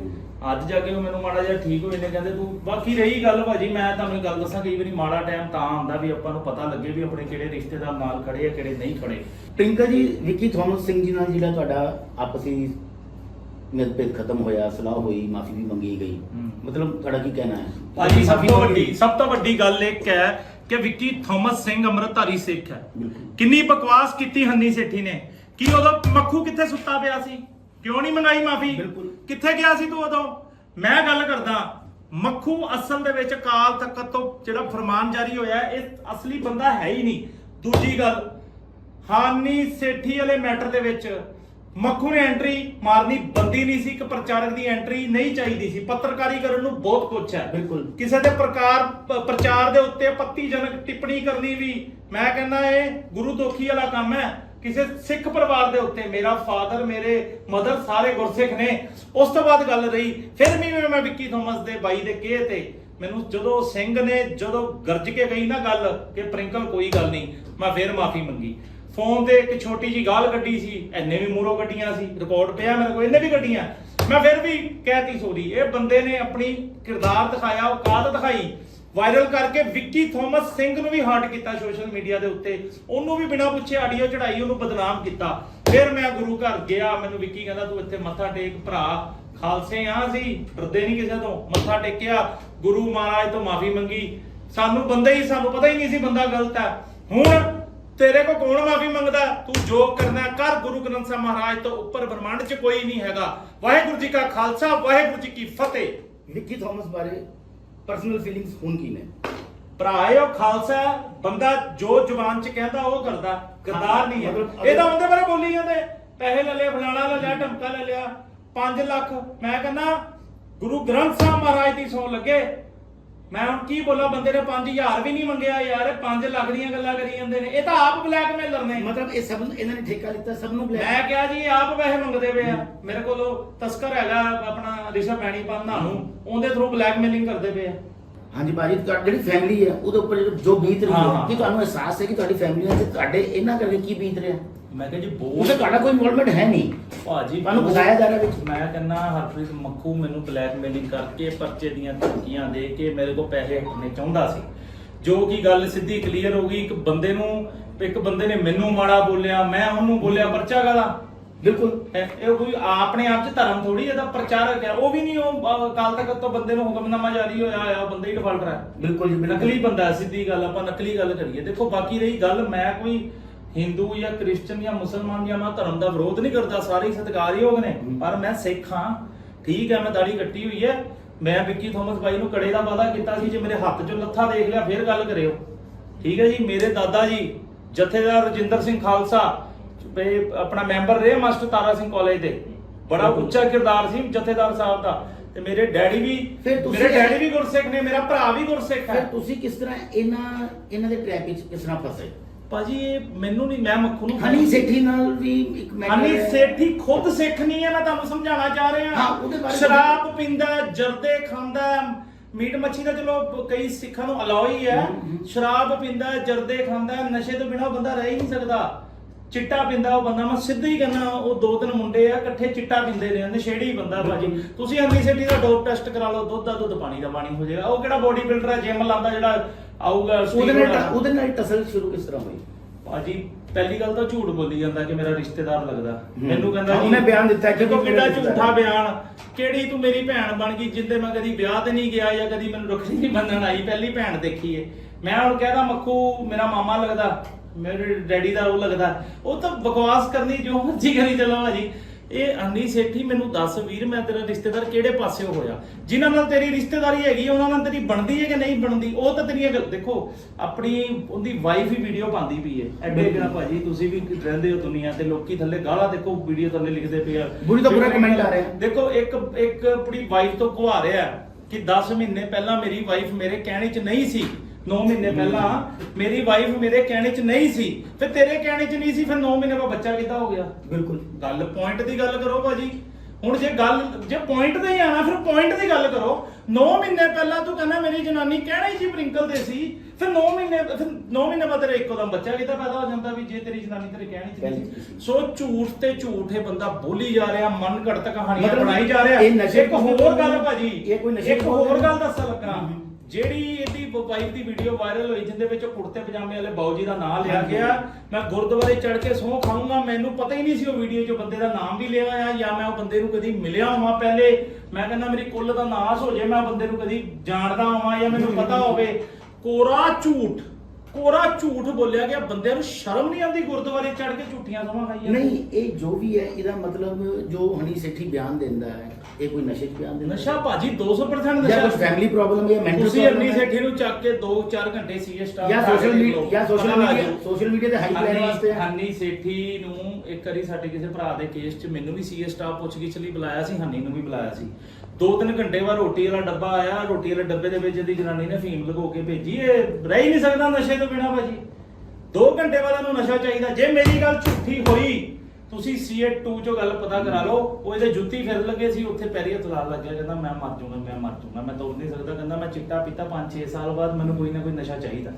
ਅੱਜ ਜਾ ਕੇ ਉਹ ਮੈਨੂੰ ਮਾੜਾ ਜਿਹਾ ਠੀਕ ਹੋਏ ਨੇ ਕਹਿੰਦੇ ਤੂੰ ਬਾਕੀ ਰਹੀ ਗੱਲ ਭਾਜੀ ਮੈਂ ਤੁਹਾਨੂੰ ਇੱਕ ਗੱਲ ਦੱਸਾਂ ਕਈ ਵਾਰੀ ਮਾੜਾ ਟਾਈਮ ਤਾਂ ਆਉਂਦਾ ਵੀ ਆਪਾਂ ਨੂੰ ਪਤਾ ਲੱਗੇ ਵੀ ਆਪਣੇ ਕਿਹੜੇ ਰਿਸ਼ਤੇਦਾਰ ਨਾਲ ਖੜੇ ਆ ਕਿਹੜੇ ਨਹੀਂ ਖੜੇ। ਪ੍ਰਿੰਕਾ ਜੀ ਵਿੱਕੀ ਥਾਮਸ ਸਿੰਘ ਜੀ ਨਾਲ ਜਿਹੜਾ ਤੁਹਾਡਾ ਆਪਸੀ ਮਤਭੇਦ ਖਤਮ ਹੋਇਆ ਸਲਾਹ ਹੋਈ ਮਾਫੀ ਵੀ ਮੰਗੀ ਗਈ। ਮਤਲਬ ਤੁਹਾਡਾ ਕੀ ਕਹਿਣਾ ਹੈ? ਭਾਜੀ ਸਭ ਤੋਂ? ਵੱਡੀ ਸਭ ਤੋਂ ਵੱਡੀ ਗੱਲ ਇੱਕ ਹੈ ਕਿ ਵਿੱਕੀ ਥਾਮਸ ਸਿੰਘ ਅੰਮ੍ਰਿਤਧਾਰੀ ਸਿੱਖ ਹੈ। ਬਿਲਕੁਲ। ਕਿੰਨੀ ਬਕਵਾਸ ਕੀਤੀ ਹੰਨੀ ਸੇਠੀ ਨੇ। ਕੀ ਉਦੋਂ ਮੱਖੂ ਕਿੱਥੇ ਸੁੱਤਾ ਪਿਆ ਸੀ? ਕਿਉਂ ਨਹੀਂ ਮੰਗਾਈ ਮਾਫੀ? ਬਿਲਕੁਲ। ਕਿੱਥੇ ਗਿਆ ਸੀ ਤੂੰ ਉਦੋਂ? ਮੈਂ ਗੱਲ ਕਰਦਾ ਮੱਖੂ ਅਸਲ ਦੇ ਵਿੱਚ ਕਾਲ ਤਖਤ ਤੋਂ ਜਿਹੜਾ ਫਰਮਾਨ ਜਾਰੀ ਹੋਇਆ ਹੈ, ਇਹ ਅਸਲੀ ਬੰਦਾ ਹੈ ਹੀ ਨਹੀਂ। ਦੂਜੀ ਗੱਲ ਹਾਨੀ ਸੇਠੀ ਵਾਲੇ ਮੈਟਰ ਦੇ ਵਿੱਚ ਮੱਖੂ ਨੇ ਐਂਟਰੀ ਮਾਰਨੀ ਬੰਦੀ ਨਹੀਂ ਸੀ ਇੱਕ ਪ੍ਰਚਾਰਕ ਦੀ ਐਂਟਰੀ ਨਹੀਂ ਚਾਹੀਦੀ ਸੀ। ਪੱਤਰਕਾਰੀ ਕਰਨ ਨੂੰ ਬਹੁਤ ਕੁਝ ਹੈ। ਬਿਲਕੁਲ। ਕਿਸੇ ਦੇ ਪ੍ਰਕਾਰ ਪ- ਪ੍ਰਚਾਰ ਦੇ ਉੱਤੇ ਪੱਤੀਜਨਕ ਟਿੱਪਣੀ ਕਰਨੀ ਵੀ ਮੈਂ ਕਹਿੰਦਾ ਇਹ ਗੁਰੂ ਦੋਖੀ ਵਾਲਾ ਕੰਮ ਹੈ। ਕਿਸੇ ਸਿੱਖ ਪਰਿਵਾਰ ਦੇ ਉੱਤੇ, ਮੇਰਾ ਫਾਦਰ ਮੇਰੇ ਮਦਰ ਸਾਰੇ ਗੁਰਸਿੱਖ ਨੇ, ਉਸ ਤੋਂ ਬਾਅਦ ਗੱਲ ਰਹੀ, ਫਿਰ ਵੀ ਮੈਂ ਵਿੱਕੀ ਥੋਮਸ ਦੇ ਬਾਈ ਦੇ ਕਹੇ ਤੇ, ਮੈਨੂੰ ਜਦੋਂ ਸਿੰਘ ਨੇ ਜਦੋਂ ਗਰਜ ਕੇ ਗਈ ਨਾ ਗੱਲ ਕਿ ਪ੍ਰਿੰਕਲ ਕੋਈ ਗੱਲ ਨਹੀਂ, ਮੈਂ ਫਿਰ ਮਾਫੀ ਮੰਗੀ। ਫੋਨ ਤੇ ਇੱਕ ਛੋਟੀ ਜੀ ਗਾਲ ਕੱਢੀ ਸੀ ਐਨੇ ਵੀ ਮੂਰੋ ਕੱਢੀਆਂ ਸੀ ਰਿਕਾਰਡ ਪਿਆ ਮੇਰੇ ਕੋਲ ਇਹਨੇ ਵੀ ਕੱਢੀਆਂ। ਮੈਂ ਫਿਰ ਵੀ ਕਹਿਤੀ ਸੋਰੀ ਇਹ ਬੰਦੇ ਨੇ ਆਪਣੀ ਕਿਰਦਾਰ ਦਿਖਾਇਆ, ਔਕਾਤ ਦਿਖਾਈ। ਵਾਇਰਲ ਕਰਕੇ ਵਿੱਕੀ ਥੋਮਸ ਸਿੰਘ ਨੂੰ ਵੀ ਹਰਟ ਕੀਤਾ ਸੋਸ਼ਲ ਮੀਡੀਆ ਦੇ ਉੱਤੇ। ਉਹਨੂੰ ਵੀ ਬਿਨਾਂ ਪੁੱਛੇ ਆਡੀਓ ਚੜਾਈ ਉਹਨੂੰ ਬਦਨਾਮ ਕੀਤਾ। ਫਿਰ ਮੈਂ ਗੁਰੂ ਘਰ ਗਿਆ, ਮੈਨੂੰ ਵਿੱਕੀ ਕਹਿੰਦਾ, ਤੂੰ ਇੱਥੇ ਮੱਥਾ ਟੇਕ ਭਰਾ, ਖਾਲਸੇ ਆ ਸੀ ਡਰਦੇ ਨਹੀਂ ਕਿਸੇ ਤੋਂ। ਮੱਥਾ ਟੇਕਿਆ, ਗੁਰੂ ਮਹਾਰਾਜ ਤੋਂ ਮਾਫੀ ਮੰਗੀ। ਸਾਨੂੰ ਬੰਦੇ ਹੀ, ਸਾਨੂੰ ਪਤਾ ਹੀ ਨਹੀਂ ਸੀ ਬੰਦਾ ਗਲਤ ਹੈ। ਹੁਣ ਤੇਰੇ ਕੋ ਕੌਣ ਮਾਫੀ ਮੰਗਦਾ? ਤੂੰ ਜੋ ਕਰਨਾ ਕਰ ਗੁਰੂ ਗ੍ਰੰਥ ਸਾਹਿਬ ਮਹਾਰਾਜ ਤੋਂ ਉੱਪਰ ਬ੍ਰਹਮੰਡ 'ਚ ਕੋਈ ਨਹੀਂ ਹੈਗਾ। ਵਾਹਿਗੁਰੂ ਜੀ ਕਾ ਖਾਲਸਾ, ਵਾਹਿਗੁਰੂ ਜੀ ਕੀ ਫਤਿਹ। ਵਿੱਕੀ ਥਾਮਸ ਬਾਰੇ ਪਰਸਨਲ ਫੀਲਿੰਗਸ ਹੁਣ ਕੀ ਨੇ? ਭਰਾ ਇਹ ਉਹ ਖਾਲਸਾ ਹੈ, ਬੰਦਾ ਜੋ ਜ਼ੁਬਾਨ 'ਚ ਕਹਿੰਦਾ ਉਹ ਕਰਦਾ ਗਰਦਾਰ ਨਹੀਂ ਹੈ। ਮਤਲਬ ਇਹ ਤਾਂ ਉਹਦੇ ਬਾਰੇ ਬੋਲੀ ਜਾਂਦੇ ਪੈਸੇ ਲੈ ਲਿਆ ਫਲਾਣਾ ਲੈ ਲਿਆ ਢਮਕਾ ਲੈ ਲਿਆ 5 ਲੱਖ। ਮੈਂ ਕਹਿੰਦਾ ਗੁਰੂ ਗ੍ਰੰਥ ਸਾਹਿਬ ਮਹਾਰਾਜ ਦੀ ਸੌ ਲੱਗੇ ਮੈਂ ਹੁਣ ਕੀ ਬੋਲਾਂ ਬੰਦੇ ਨੇ 5000 ਵੀ ਨਹੀਂ ਮੰਗਿਆ ਯਾਰ ਇਹ 5 ਲੱਖ ਦੀਆਂ ਗੱਲਾਂ ਕਰੀ ਜਾਂਦੇ ਨੇ। ਇਹ ਤਾਂ ਆਪ ਬਲੈਕਮੇਲਰ ਨੇ। ਮਤਲਬ ਇਹ ਸਭ ਨੂੰ ਇਹਨਾਂ ਨੇ ਠੇਕਾ ਲਿੱਤਾ ਸਭ ਨੂੰ ਬਲੈਕ ਮੈਂ ਕਿਹਾ ਜੀ ਇਹ ਆਪ ਪੈਸੇ ਮੰਗਦੇ ਪਏ ਆ। ਮੇਰੇ ਕੋਲ ਤਸਕਰ ਹੈਗਾ ਆਪਣਾ ਰਿਸ਼ਾ ਪੈਣੀ ਪੰਨਾ ਨੂੰ ਉਹਦੇ ਥਰੂ ਬਲੈਕਮੇਲਿੰਗ ਕਰਦੇ ਪਏ ਆ। ਹਾਂਜੀ ਬਾਜੀ ਤੁਹਾਡੀ ਜਿਹੜੀ ਫੈਮਿਲੀ ਹੈ ਉਹਦੇ ਉੱਪਰ ਜੋ- ਜੋ ਬੀਤ ਰਹੀ ਹਾਂ, ਹੈ ਹਾਂ। ਕੀ ਤੁਹਾਨੂੰ ਅਹਿਸਾਸ ਹੈ ਕਿ ਤੁਹਾਡੀ ਫੈਮਿਲੀ ਨਾਲ ਤੇ ਤੁਹਾਡੇ ਇਹਨਾਂ ਕਰਕੇ ਕੀ ਬੀਤ ਰਿਹਾ? ਮੈਂ ਕਿਹਾ ਜੀ ਉਹ ਬਹੁਤ ਤੇ ਤੁਹਾਡਾ ਕੋਈ ਇਨਵੋਲਵਮੈਂਟ ਹੈ ਨਹੀਂ। ਭਾਜੀ ਤੁਹਾਨੂੰ ਬਹੁਤ- ਫਸਾਇਆ ਜਾ ਰਿਹਾ ਵਿੱਚ। ਮੈਂ ਕਹਿੰਦਾ ਹਰਪ੍ਰੀਤ ਮੱਖੂ ਮੈਨੂੰ ਬਲੈਕਮੇਲਿੰਗ ਕਰਕੇ ਪਰਚੇ ਦੀਆਂ ਧਮਕੀਆਂ ਦੇ ਕੇ ਮੇਰੇ ਕੋਲ ਪੈਸੇ ਹਟਨੇ ਚਾਹੁੰਦਾ ਸੀ। ਜੋ ਕਿ ਗੱਲ ਸਿੱਧੀ ਕਲੀਅਰ ਹੋ ਗਈ ਇੱਕ ਬੰਦੇ ਨੂੰ ਇੱਕ ਬੰਦੇ ਨੇ ਮੈਨੂੰ ਮਾੜਾ ਬੋਲਿਆ ਮੈਂ ਉਹਨੂੰ ਬੋਲਿਆ ਪਰਚਾ ਕਾਦਾ ਬਿਲਕੁਲ। ਇਹ ਕੋਈ ਆਪਣੇ ਆਪ ਚ ਧਰਮ ਥੋੜੀ ਇਹਦਾ ਪ੍ਰਚਾਰਕ ਹੈ ਉਹ ਵੀ ਨਹੀਂ ਉਹ ਕਾਲ ਤੱਕ ਤੋਂ ਬੰਦੇ ਨੂੰ ਹੁਕਮਨਾਮਾ ਜਾਰੀ ਹੋਇਆ ਹੋਇਆ ਉਹ ਬੰਦਾ ਹੀ ਡਿਫਾਲਟਰ ਹੈ ਬਿਲਕੁਲ ਜੀ ਬਿਲਕੁਲ। ਨਕਲੀ ਬੰਦਾ ਹੈ, ਸਿੱਧੀ ਗੱਲ ਆਪਾਂ ਨਕਲੀ ਗੱਲ ਕਰੀਏ। ਦੇਖੋ ਬਾਕੀ ਰਹੀ ਗੱਲ ਮੈਂ ਕੋਈ ਹਿੰਦੂ ਜਾਂ ਕ੍ਰਿਸਚਨ ਜਾਂ ਮੁਸਲਮਾਨ ਜਾਂ ਮੈਂ ਧਰਮ ਦਾ ਵਿਰੋਧ ਨਹੀਂ ਕਰਦਾ ਸਾਰੇ ਸਤਿਕਾਰਯੋਗ ਨੇ। ਪਰ ਮੈਂ ਸਿੱਖ ਹਾਂ ਠੀਕ ਹੈ ਮੈਂ ਦਾੜੀ ਕੱਟੀ ਹੋਈ ਹੈ। ਮੈਂ ਵਿੱਕੀ ਥੋਮਸ ਬਾਈ ਨੂੰ ਕੜੇ ਦਾ ਵਾਅਦਾ ਕੀਤਾ ਸੀ ਜੇ ਮੇਰੇ ਹੱਥ 'ਚੋਂ ਲੱਥਾ ਦੇਖ ਲਿਆ ਫਿਰ ਗੱਲ ਕਰਿਓ। ਠੀਕ ਹੈ ਜੀ ਮੇਰੇ ਦਾਦਾ ਜੀ ਜਥੇਦਾਰ ਰਜਿੰਦਰ ਸਿੰਘ ਖਾਲਸਾ ਆਪਣਾ ਮੈਂਬਰ ਰਹੇ ਮਾਸਟਰ ਤਾਰਾ ਸਿੰਘ ਕਾਲਜ ਦੇ। ਬੜਾ ਉੱਚਾ ਕਿਰਦਾਰ ਸੀ ਜਥੇਦਾਰ ਸਾਹਿਬ ਦਾ। ਤੇ ਮੇਰੇ ਡੈਡੀ ਵੀ ਫਿਰ ਤੁਸੀਂ- ਮੇਰੇ ਡੈਡੀ ਵੀ ਗੁਰਸਿੱਖ ਨੇ ਮੇਰਾ ਭਰਾ ਵੀ ਗੁਰਸਿੱਖ ਫਿਰ ਹੈ ਤੁਸੀਂ ਕਿਸ ਤਰ੍ਹਾਂ ਇਹਨਾਂ ਇਹਨਾਂ ਦੇ ਵਿੱਚ ਕਿਸ ਤਰ੍ਹਾਂ ਫਸੇ? ਭਾਜੀ ਇਹ ਮੈਨੂੰ ਨਹੀਂ ਮੈਂ ਮੱਖੂ ਨੂੰ ਹਨੀ ਸੇਠੀ ਨਾਲ ਵੀ ਇੱਕ matter ਹਨੀ। ਸੇਠੀ ਖੁਦ ਸਿੱਖ ਨਹੀਂ ਹੈ ਮੈਂ ਤੁਹਾਨੂੰ ਸਮਝਾਉਣਾ ਚਾਹ ਰਿਹਾ। ਹਾਂ, ਉਹਦੇ ਬਾਰੇ ਸ਼ਰਾਬ ਪੀਂਦਾ ਜਰਦੇ ਖਾਂਦਾ ਮੀਟ ਮੱਛੀ ਦਾ ਚਲੋ ਕਈ ਸਿੱਖਾਂ ਨੂੰ ਅਲਾਉ ਹੀ ਹੈ। ਸ਼ਰਾਬ ਪੀਂਦਾ ਜਰਦੇ ਖਾਂਦਾ ਨਸ਼ੇ ਤੋਂ ਬਿਨਾ ਬੰਦਾ ਰਹਿ ਹੀ ਨਹੀਂ ਸਕਦਾ। ਚਿੱਟਾ ਪੀਂਦਾ ਉਹ ਬੰਦਾ ਮੈਂ ਸਿੱਧਾ ਹੀ ਕਹਿੰਦਾ ਉਹ ਦੋ ਤਿੰਨ ਮੁੰਡੇ ਆ ਇਕੱਠੇ ਚਿੱਟਾ ਪੀਂਦੇ ਨੇ ਨਸ਼ੇੜੀ ਬੰਦਾ ਭਾਜੀ। ਤੁਸੀਂ ਸੇਠੀ ਦਾ ਡੋਪ ਟੈਸਟ ਕਰਾ ਲਓ ਦੁੱਧ ਦਾ ਦੁੱਧ ਪਾਣੀ ਦਾ ਪਾਣੀ ਹੋ ਜਾਏਗਾ। ਉਹ ਕਿਹੜਾ ਬੋਡੀ ਬਿਲਡਰ ਹੈ ਜਿਮ ਲਾਉਂਦਾ ਜਿਹੜਾ ਆਊਗਾ ਉਹਦੇ ਨਾਲ। ਉਹਦੇ ਨਾਲ ਟਸਲ ਸ਼ੁਰੂ ਕਿਸ ਤਰ੍ਹਾਂ ਹੋਈ ਭਾਜੀ ਪਹਿਲੀ ਗੱਲ ਤਾਂ ਝੂਠ ਬੋਲੀ ਜਾਂਦਾ ਕਿ ਮੇਰਾ ਰਿਸ਼ਤੇਦਾਰ ਲੱਗਦਾ ਹੂੰ। ਮੈਨੂੰ ਕਹਿੰਦਾ ਹਾਂ, ਉਹਨੇ ਬਿਆਨ ਦਿੱਤਾ ਕਿ ਦੇਖੋ ਤੂੰ ਕਿੰਨਾ ਮੇਰਾ ਝੂਠਾ। ਬਿਆਨ ਕਿਹੜੀ ਤੂੰ ਮੇਰੀ ਭੈਣ ਬਣ ਗਈ ਜਿੰਦੇ ਮੈਂ ਕਦੀ ਵਿਆਹ ਤੇ ਨਹੀਂ ਗਿਆ ਜਾਂ ਕਦੀ ਮੈਨੂੰ ਰੱਖੜੀ ਨਹੀਂ ਬੰਨਣ ਆਈ ਪਹਿਲੀ ਭੈਣ ਦੇਖੀ ਏ ਮੈਂ ਹੁਣ ਕਹਿਦਾ ਮੱਖੂ ਮੇਰਾ ਮਾਮਾ ਲੱਗਦਾ ਮੇਰੇ ਡੈਡੀ ਦਾ ਉਹ ਲੱਗਦਾ ਉਹ ਤਾਂ ਬਕਵਾਸ ਕਰਨੀ ਜੋ ਮਰਜ਼ੀ ਕਰੀ ਚੱਲੋ ਭਾਜੀ ਇਹ ਅੰਨੀ ਸੇਠੀ ਮੈਨੂੰ ਦੱਸ ਵੀਰ ਮੈਂ ਤੇਰਾ ਰਿਸ਼ਤੇਦਾਰ ਕਿਹੜੇ ਪਾਸੇ ਹੋਇਆ? ਜਿਨ੍ਹਾਂ ਨਾਲ ਤੇਰੀ ਰਿਸ਼ਤੇਦਾਰੀ ਹੈਗੀ ਉਹਨਾਂ ਨਾਲ ਤੇਰੀ ਬਣਦੀ ਹੈ ਕਿ ਨਹੀਂ ਬਣਦੀ? ਉਹ ਤਾਂ ਗੱਲ ਦੇਖੋ ਆਪਣੀ ਉਹਦੀ ਵਾਈਫ ਹੀ ਵੀਡੀਓ ਪਾਉਂਦੀ ਪਈ ਹੈ। ਐਡੇ ਕਿਹੜਾ ਭਾਜੀ ਤੁਸੀਂ ਵੀ ਰਹਿੰਦੇ ਹੋ ਦੁਨੀਆ ਤੇ ਲੋਕੀ ਥੱਲੇ ਗਾਲਾਂ ਦੇਖੋ ਵੀਡੀਓ ਥੱਲੇ ਲਿਖਦੇ ਪਏ ਆ। ਬੁਰੀ ਤੋਂ ਬੁਰਾ comment ਆ ਰਿਹਾ। ਦੇਖੋ ਇੱਕ ਇੱਕ ਆਪਣੀ ਵਾਈਫ ਤੋਂ ਕੁਹਾ ਰਿਹਾ ਕਿ 10 ਮਹੀਨੇ ਪਹਿਲਾਂ ਮੇਰੀ ਵਾਈਫ ਮੇਰੇ ਕਹਿਣੇ 'ਚ ਨਹੀਂ ਸੀ। 9 ਮਹੀਨੇ ਪਹਿਲਾਂ ਮੇਰੀ ਵਾਈਫ ਮੇਰੇ ਕਹਿਣੇ 'ਚ ਨਹੀਂ ਸੀ ਫਿਰ ਤੇਰੇ ਕਹਿਣੇ 'ਚ ਨਹੀਂ ਸੀ ਫਿਰ 9 ਮਹੀਨੇ ਬਾਅਦ ਬੱਚਾ ਕਿੱਦਾਂ ਹੋ ਗਿਆ? ਬਿਲਕੁਲ। ਗੱਲ ਪੁਆਇੰਟ ਦੀ ਗੱਲ ਕਰੋ ਭਾਜੀ। ਹੁਣ ਜੇ ਗੱਲ ਜੇ ਪੁਆਇੰਟ ਤੇ ਹੀ ਆਣਾ ਫਿਰ ਪੁਆਇੰਟ ਦੀ ਗੱਲ ਕਰੋ। 9 ਮਹੀਨੇ ਪਹਿਲਾਂ ਤੂੰ ਕਹਿੰਦਾ ਮੇਰੀ ਜਨਾਨੀ ਕਹਿਣੀ ਸੀ ਪ੍ਰਿੰਕਲ ਦੇ ਸੀ ਫਿਰ 9 ਮਹੀਨੇ ਫਿਰ 9 ਮਹੀਨੇ ਬਾਅਦ ਤੇਰੇ ਇੱਕੋ ਦਮ ਬੱਚਾ ਕਿੱਦਾਂ ਪੈਦਾ ਹੋ ਜਾਂਦਾ ਵੀ ਜੇ ਤੇਰੀ ਜਨਾਨੀ ਤੇਰੇ ਕਹਿਣੀ ਚ ਨਹੀਂ ਸੀ? ਸੋ ਝੂਠ ਤੇ ਝੂਠ ਇਹ ਬੰਦਾ ਬੋਲੀ ਜਾ ਰਿਹਾ ਮਨ ਘੜਤ ਕਹਾਣੀਆਂ ਮਤਲਬ ਬਣਾਈ ਜਾ ਰਿਹਾ। ਇਹ ਨਸ਼ੇ ਇੱਕ ਹੋਰ ਗੱਲ ਭਾਜੀ ਇਹ ਕੋਈ ਨਸ਼ੇ ਇੱਕ ਹੋਰ? ਗੱਲ ਦੱਸਣ ਲੱਗਾ। ਜਿਹੜੀ ਇਹਦੀ ਵਾਈਫ ਦੀ ਵੀਡੀਓ ਵਾਇਰਲ ਹੋਈ ਜਿੰਦੇ ਵਿੱਚ ਕੁੜਤੇ ਪਜਾਮੇ ਵਾਲੇ ਬਾਊ ਜੀ ਦਾ ਨਾਮ ਲਿਆ। ਗਿਆ। ਮੈਂ ਗੁਰਦੁਆਰੇ ਚੜ ਕੇ ਸਹੁੰ ਖਾਊਂਗਾ ਮੈਨੂੰ ਪਤਾ ਹੀ ਨਹੀਂ ਸੀ ਉਹ ਵੀਡੀਓ 'ਚ ਬੰਦੇ ਦਾ ਨਾਮ ਵੀ ਲਿਆ ਆ ਜਾਂ ਮੈਂ ਉਹ ਬੰਦੇ ਨੂੰ ਕਦੀ ਮਿਲਿਆ ਹੋਵਾਂ ਪਹਿਲੇ। ਮੈਂ ਕਹਿੰਦਾ ਮੇਰੀ ਕੁੱਲ ਦਾ ਨਾਸ ਹੋ ਜਾਏ ਮੈਂ ਉਹ ਬੰਦੇ ਨੂੰ ਕਦੀ ਜਾਣਦਾ ਹੋਵਾਂ ਜਾਂ ਮੈਨੂੰ ਪਤਾ ਹੋਵੇ। ਕੋਰਾ ਝੂਠ ਕੋਰਾ ਝੂਠ ਬੋਲਿਆ ਗਿਆ। ਬੰਦਿਆਂ ਨੂੰ ਸ਼ਰਮ ਨਹੀਂ ਆਉਂਦੀ ਗੁਰਦੁਆਰੇ ਚੜ ਕੇ ਝੂਠੀਆਂ ਸਮਾਂ ਖਾਈਆਂ। ਨਹੀਂ ਇਹ ਜੋ ਵੀ ਹੈ ਇਹਦਾ ਮਤਲਬ ਜੋ ਹਨੀ ਸੇਠੀ ਬਿਆਨ ਦਿੰਦਾ ਹੈ ਇਹ ਕੋਈ ਨਸ਼ੇ 'ਚ ਹੈ? ਨਸ਼ਾ ਭਾਜੀ 200% ਜਾਂ ਨਸ਼ਾ ਕੁਝ ਫੈਮਿਲੀ ਪ੍ਰੋਬਲਮ ਹੈ ਮੈਂਟਲ ਤੁਸੀਂ ਆਪਣੀ ਸੇਠੀ ਨੂੰ ਚੱਕ ਕੇ 2-4 ਘੰਟੇ ਸੀਐਸ ਸਟਾਰ ਜਾਂ ਸੋਸ਼ਲ ਮੀਡੀਆ ਜਾਂ ਸੋਸ਼ਲ ਮੀਡੀਆ ਸੋਸ਼ਲ ਮੀਡੀਆ ਤੇ ਹਾਈ ਪਲੈਨ ਵਾਸਤੇ ਹੰਨੀ ਸੇਠੀ ਨੂੰ ਇੱਕ ਵਾਰੀ ਸਾਡੇ ਕਿਸੇ ਭਰਾ ਦੇ ਕੇਸ 'ਚ ਮੈਨੂੰ ਵੀ ਸੀਐਸ ਸਟਾਫ ਪੁੱਛਗਿੱਛ ਲਈ ਬੁਲਾਇਆ ਸੀ ਹੰਨੀ ਨੂੰ ਵੀ ਬੁਲਾਇਆ ਸੀ। ਦੋ ਤਿੰਨ ਘੰਟੇ ਬਾਅਦ ਰੋਟੀ ਵਾਲਾ ਡੱਬਾ ਆਇਆ ਰੋਟੀ ਵਾਲੇ ਡੱਬੇ ਦੇ ਵਿੱਚ ਇਹਦੀ ਜਨਾਨੀ ਨੇ ਫੀਮ ਲਗੋ ਕੇ ਭੇਜੀ। ਇਹ ਰਹਿ ਹੀ ਨਹੀਂ ਸਕਦਾ ਨਸ਼ੇ ਤੋਂ ਬਿਨਾ ਭਾਜੀ। ਦੋ ਘੰਟੇ ਬਾਅਦ ਇਹਨੂੰ ਨਸ਼ਾ ਚਾਹੀਦਾ। ਜੇ ਮੇਰੀ ਗੱਲ ਝੂਠੀ ਹੋਈ ਤੁਸੀਂ ਸੀਏ 2 ਚੋਂ ਗੱਲ ਪਤਾ ਕਰਾ ਲਓ ਉਹ ਇਹਦੇ ਜੁੱਤੀ ਫਿਰ ਲੱਗੇ ਸੀ ਉੱਥੇ ਪੈਰੀ ਹੱਥ ਲਾਣ ਲੱਗਿਆ ਕਹਿੰਦਾ ਮੈਂ ਮਰ ਜਾਊਂਗਾ ਮੈਂ ਮਰ ਜਾਊਂਗਾ ਮੈਂ ਤੁਰ ਨਹੀਂ ਸਕਦਾ ਕਹਿੰਦਾ ਮੈਂ ਚਿੱਟਾ ਪੀਤਾ 5-6 ਸਾਲ ਬਾਅਦ ਮੈਨੂੰ ਕੋਈ ਨਾ ਕੋਈ ਨਸ਼ਾ ਚਾਹੀਦਾ।